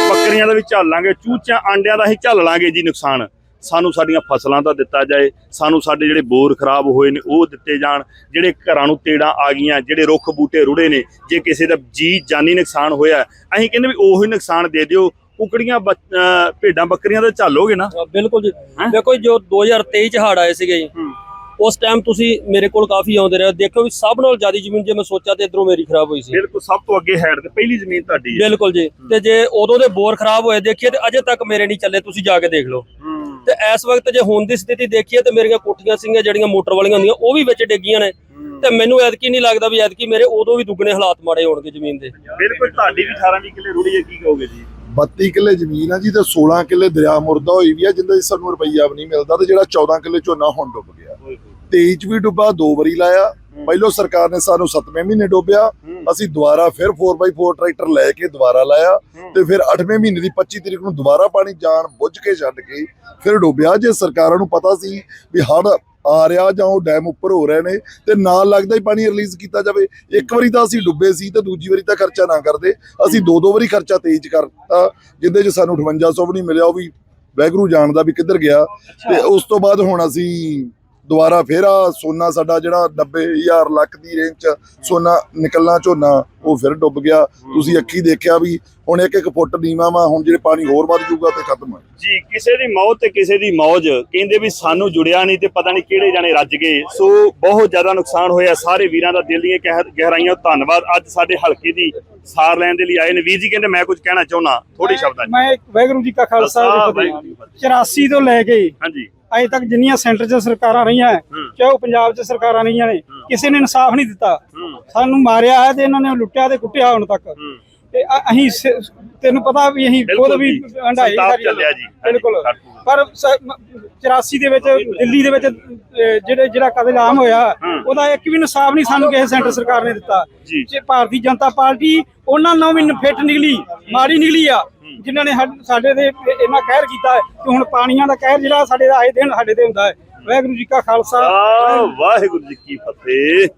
D: ਬੱਕਰੀਆਂ ਦਾ ਵੀ ਝੱਲ ਲਾਂਗੇ ਚੂਚਿਆਂ ਆਂਡਿਆਂ ਦਾ ਅਸੀਂ ਝੱਲ ਲਾਂਗੇ ਜੀ ਨੁਕਸਾਨ। ਸਾਨੂੰ ਸਾਡੀਆਂ ਫਸਲਾਂ ਦਾ ਦਿੱਤਾ ਜਾਏ ਸਾਨੂੰ ਸਾਡੇ ਜਿਹੜੇ ਬੋਰ ਖਰਾਬ ਹੋਏ ਨੇ ਉਹ ਦਿੱਤੇ ਜਾਣ ਜਿਹੜੇ ਘਰਾਂ ਨੂੰ ਤੇੜਾਂ ਆ ਗਈਆਂ ਜਿਹੜੇ ਰੁੱਖ ਬੂਟੇ ਰੁੜੇ ਨੇ ਜੇ ਕਿਸੇ ਦਾ ਜੀ ਜਾਨੀ ਨੁਕਸਾਨ ਹੋਇਆ ਅਸੀਂ ਕਹਿੰਦੇ ਵੀ ਉਹੀ ਨੁਕਸਾਨ ਦੇ ਦਿਓ। ਕੁਕੜੀਆਂ ਭੇਡਾਂ ਬੱਕਰੀਆਂ ਦਾ ਝੱਲੋਗੇ ਨਾ?
H: ਬਿਲਕੁਲ ਜੀ? ਦੇਖੋ ਜੀ, ਜੋ 2023 ਚ ਹੜ ਆਏ ਸੀਗੇ ਜੀ ਉਸ ਟਾਈਮ ਤੁਸੀਂ ਮੇਰੇ ਕੋਲ ਕਾਫੀ ਆਉਂਦੇ ਰਹੇ ਦੇਖੋ ਵੀ ਸਭ ਨਾਲੋਂ ਜ਼ਿਆਦਾ ਜ਼ਮੀਨ ਜੇ ਮੈਂ ਸੋਚਿਆ ਤੇ ਇਧਰੋਂ ਮੇਰੀ ਖਰਾਬ ਹੋਈ ਸੀ।
D: ਬਿਲਕੁਲ ਸਭ ਤੋਂ ਅੱਗੇ ਹੈਡ ਤੇ ਪਹਿਲੀ ਜ਼ਮੀਨ ਤੁਹਾਡੀ ਹੈ।
H: ਬਿਲਕੁਲ ਜੀ। ਤੇ ਜੇ ਉਦੋਂ ਦੇ ਬੋਰ ਖਰਾਬ ਹੋਏ ਦੇਖੀਏ ਤੇ ਅਜੇ ਤੱਕ ਮੇਰੇ ਨਹੀਂ ਚੱਲੇ ਤੁਸੀਂ ਜਾ ਕੇ ਦੇਖ ਲਓ। ਤੇ ਇਸ ਵਕਤ ਜੇ ਹੁਣ ਦੀ ਸਥਿਤੀ ਦੇਖੀਏ ਤੇ ਮੇਰੀਆਂ ਕੋਠੀਆਂ ਸਿੰਘਾਂ ਜਿਹੜੀਆਂ ਮੋਟਰ ਵਾਲੀਆਂ ਹੁੰਦੀਆਂ ਉਹ ਵੀ ਵਿੱਚ ਡਿੱਗੀਆਂ ਨੇ। ਤੇ ਮੈਨੂੰ ਐਤਕੀ ਨਹੀਂ ਲੱਗਦਾ ਵੀ ਐਤਕੀ ਮੇਰੇ ਉਦੋਂ ਵੀ ਦੁੱਗਣੇ ਹਾਲਾਤ ਮਾੜੇ ਹੋਣਗੇ ਜ਼ਮੀਨ ਦੇ।
D: ਬਿਲਕੁਲ ਤੁਹਾਡੀ ਵੀ 18 ਵੀਹ ਕਿੱਲੇ ਰੁੜੀ ਹੈ ਕੀ ਕਹੋਗੇ ਜੀ?
I: 32 ਕਿੱਲੇ ਜ਼ਮੀਨ ਆ ਜੀ ਤੇ 16 ਕਿੱਲੇ ਦਰਿਆ ਮੁਰਦਾ ਹੋਈ ਵੀ ਆ ਜਿੰਦਾ ਸਾਨੂੰ ਰੁਪਈਆ ਵੀ ਨਹੀਂ ਮਿਲਦਾ ਤੇ ਜਿਹੜਾ 14 ਕਿੱਲੇ ਝੋਨਾ ਹੁਣ ਡੁੱਬ ਗਿਆ। 23 ਚ ਵੀ ਡੁੱਬਾ ਦੋ ਵਾਰੀ ਲਾਇਆ। ਪਹਿਲੋਂ ਸਰਕਾਰ ਨੇ ਸਾਨੂੰ 7ਵੇਂ ਮਹੀਨੇ ਡੋਬਿਆ। ਅਸੀਂ ਦੁਬਾਰਾ ਫਿਰ 4x4 ਟਰੈਕਟਰ ਲੈ ਕੇ ਦੁਬਾਰਾ ਲਾਇਆ ਤੇ ਫਿਰ 8ਵੇਂ ਮਹੀਨੇ ਦੀ 25 ਤਰੀਕ ਨੂੰ ਦੁਬਾਰਾ ਪਾਣੀ ਜਾਣ ਬੁੱਝ ਕੇ ਛੱਡ ਕੇ ਫਿਰ ਡੋਬਿਆ। ਜੇ ਸਰਕਾਰਾਂ ਨੂੰ ਪਤਾ ਸੀ ਵੀ ਹੜ ਆ ਰਿਹਾ ਜਾਂ ਉਹ ਡੈਮ ਉੱਪਰ ਹੋ ਰਹੇ ਨੇ ਤੇ ਨਾਲ ਲੱਗਦਾ ਹੀ ਪਾਣੀ ਰਿਲੀਜ਼ ਕੀਤਾ ਜਾਵੇ। ਇੱਕ ਵਾਰੀ ਤਾਂ ਅਸੀਂ ਡੁੱਬੇ ਸੀ ਤੇ ਦੂਜੀ ਵਾਰੀ ਤਾਂ ਖਰਚਾ ਨਾ ਕਰਦੇ। ਅਸੀਂ ਦੋ ਦੋ ਵਾਰੀ ਖਰਚਾ ਤੇਜ਼ ਕਰਤਾ ਜਿੰਦੇ 'ਚ ਸਾਨੂੰ 5800 ਵੀ ਨਹੀਂ ਮਿਲਿਆ ਉਹ ਵੀ ਵੈਗਰੂ ਜਾਣਦਾ ਵੀ ਕਿੱਧਰ ਗਿਆ। ਤੇ ਉਸ ਤੋਂ ਬਾਅਦ ਹੁਣ ਅਸੀਂ ਦੁਬਾਰਾ ਫੇਰ ਆ ਸੋਨਾ ਸਾਡਾ ਜਿਹੜਾ 90000 ਲੱਖ ਦੀ ਰੇਂਜ ਚ ਸੋਨਾ ਨਿਕਲਣਾ ਝੋਨਾ ਉਹ ਫਿਰ ਡੁੱਬ ਗਿਆ। ਤੁਸੀਂ ਅੱਖੀ ਦੇਖਿਆ ਵੀ ਹੁਣ ਇੱਕ ਇੱਕ ਫੁੱਟ ਨੀਵਾਂ ਵਾ ਹੁਣ ਜਿਹੜੇ ਪਾਣੀ ਹੋਰ ਵੱਧ ਜਾਊਗਾ ਤੇ ਖਤਮ ਹੈ
D: ਜੀ ਕਿਸੇ ਦੀ ਮੌਤ ਤੇ ਕਿਸੇ ਦੀ ਮੌਜ ਕਹਿੰਦੇ ਵੀ ਸਾਨੂੰ ਜੁੜਿਆ ਨਹੀਂ ਤੇ ਪਤਾ ਨਹੀਂ ਕਿਹੜੇ ਜਾਣੇ ਰੱਜ ਗਏ। ਸੋ ਬਹੁਤ ਜ਼ਿਆਦਾ ਨੁਕਸਾਨ ਹੋਇਆ ਸਾਰੇ ਵੀਰਾਂ ਦਾ ਦਿਲ ਦੀਆਂ ਗਹਿ- ਗਹਿਰਾਈਆਂ ਧੰਨਵਾਦ। ਅੱਜ ਸਾਡੇ ਹਲਕੇ ਦੀ ਸਾਰ ਲੈਣ ਦੇ ਲਈ ਆਏ ਨੇ। ਵੀਰ ਜੀ ਕਹਿੰਦੇ ਮੈਂ ਕੁਝ ਕਹਿਣਾ ਚਾਹੁੰਦਾ ਥੋੜੀ ਸ਼ਬਦਾਂ 'ਚ।
J: ਮੈਂ ਵਾਹਿਗੁਰੂ ਜੀ ਕਾ ਖਾਲਸਾ
D: ਖਾਲਸਾ,
J: ਵਾਹਿਗੁਰੂ ਜੀ
D: ਵਾਹਿਗੁਰੂ ਜੀ
J: ਕੀ
D: ਕੀ
J: ਫਤਿਹ। 84 ਤੋਂ ਲੈ ਕੇ
D: ਹਾਂਜੀ।
J: ਅਜੇ ਤੱਕ ਜਿੰਨੀਆਂ ਸੈਂਟਰ 'ਚ ਸਰਕਾਰਾਂ ਰਹੀਆਂ ਹੈ, ਚਾਹੇ ਉਹ ਪੰਜਾਬ 'ਚ ਸਰਕਾਰਾਂ ਰਹੀਆਂ ਨੇ ਕਿਸੇ ਨੇ ਇਨਸਾਫ ਨਹੀਂ ਦਿੱਤਾ ਸਾਨੂੰ ਮਾਰਿਆ ਹੈ ਤੇ ਇਹਨਾਂ ਨੇ ਲੁੱਟਿਆ ਤੇ ਕੁੱਟਿਆ ਹੁਣ ਤੱਕ ਤੇ ਅ- ਅਸੀਂ ਸ- ਤੈਨੂੰ ਪਤਾ ਵੀ ਅਸੀਂ
D: ਬਿਲਕੁਲ
J: ਖੁਦ ਵੀ। ਹੰਡਾਈ।
D: ਚੱਲਿਆ ਜੀ।
J: ਬਿਲਕੁਲ। ਪਰ ਸ- ਮ- 84 ਦੇ ਵਿੱਚ ਦਿੱਲੀ ਦੇ ਵਿੱਚ ਜਿਹੜੇ ਜਿਹੜਾ ਕਤਲੇਆਮ ਹੋਇਆ ਉਹਦਾ ਇੱਕ ਵੀ ਇਨਸਾਫ ਨਹੀਂ ਸਾਨੂੰ ਕਿਸੇ ਸੈਂਟਰ ਸਰਕਾਰ ਨੇ ਦਿੱਤਾ
D: ਜੀ।
J: ਭਾਰਤੀ ਜਨਤਾ ਪਾਰਟੀ ਉਹਨਾਂ ਨੂੰ ਵੀ ਫਿੱਟ ਨਿਕਲੀ ਮਾੜੀ ਨਿਕਲੀ ਆ ਜਿਨ੍ਹਾਂ ਨੇ ਸਾਡੇ ਦੇ ਇੰਨਾ ਕਹਿਰ ਕੀਤਾ ਹੈ ਕਿ ਹੁਣ ਪਾਣੀਆਂ ਦਾ ਕਹਿਰ ਜਿਹੜਾ ਸਾਡੇ ਆਏ ਦਿਨ ਸਾਡੇ ਤੇ ਹੁੰਦਾ ਹੈ। ਵਾਹਿਗੁਰੂ ਜੀ ਕਾ ਖਾਲਸਾ।
D: ਵਾਹਿਗੁਰੂ ਜੀ ਕੀ ਫਤਿਹ।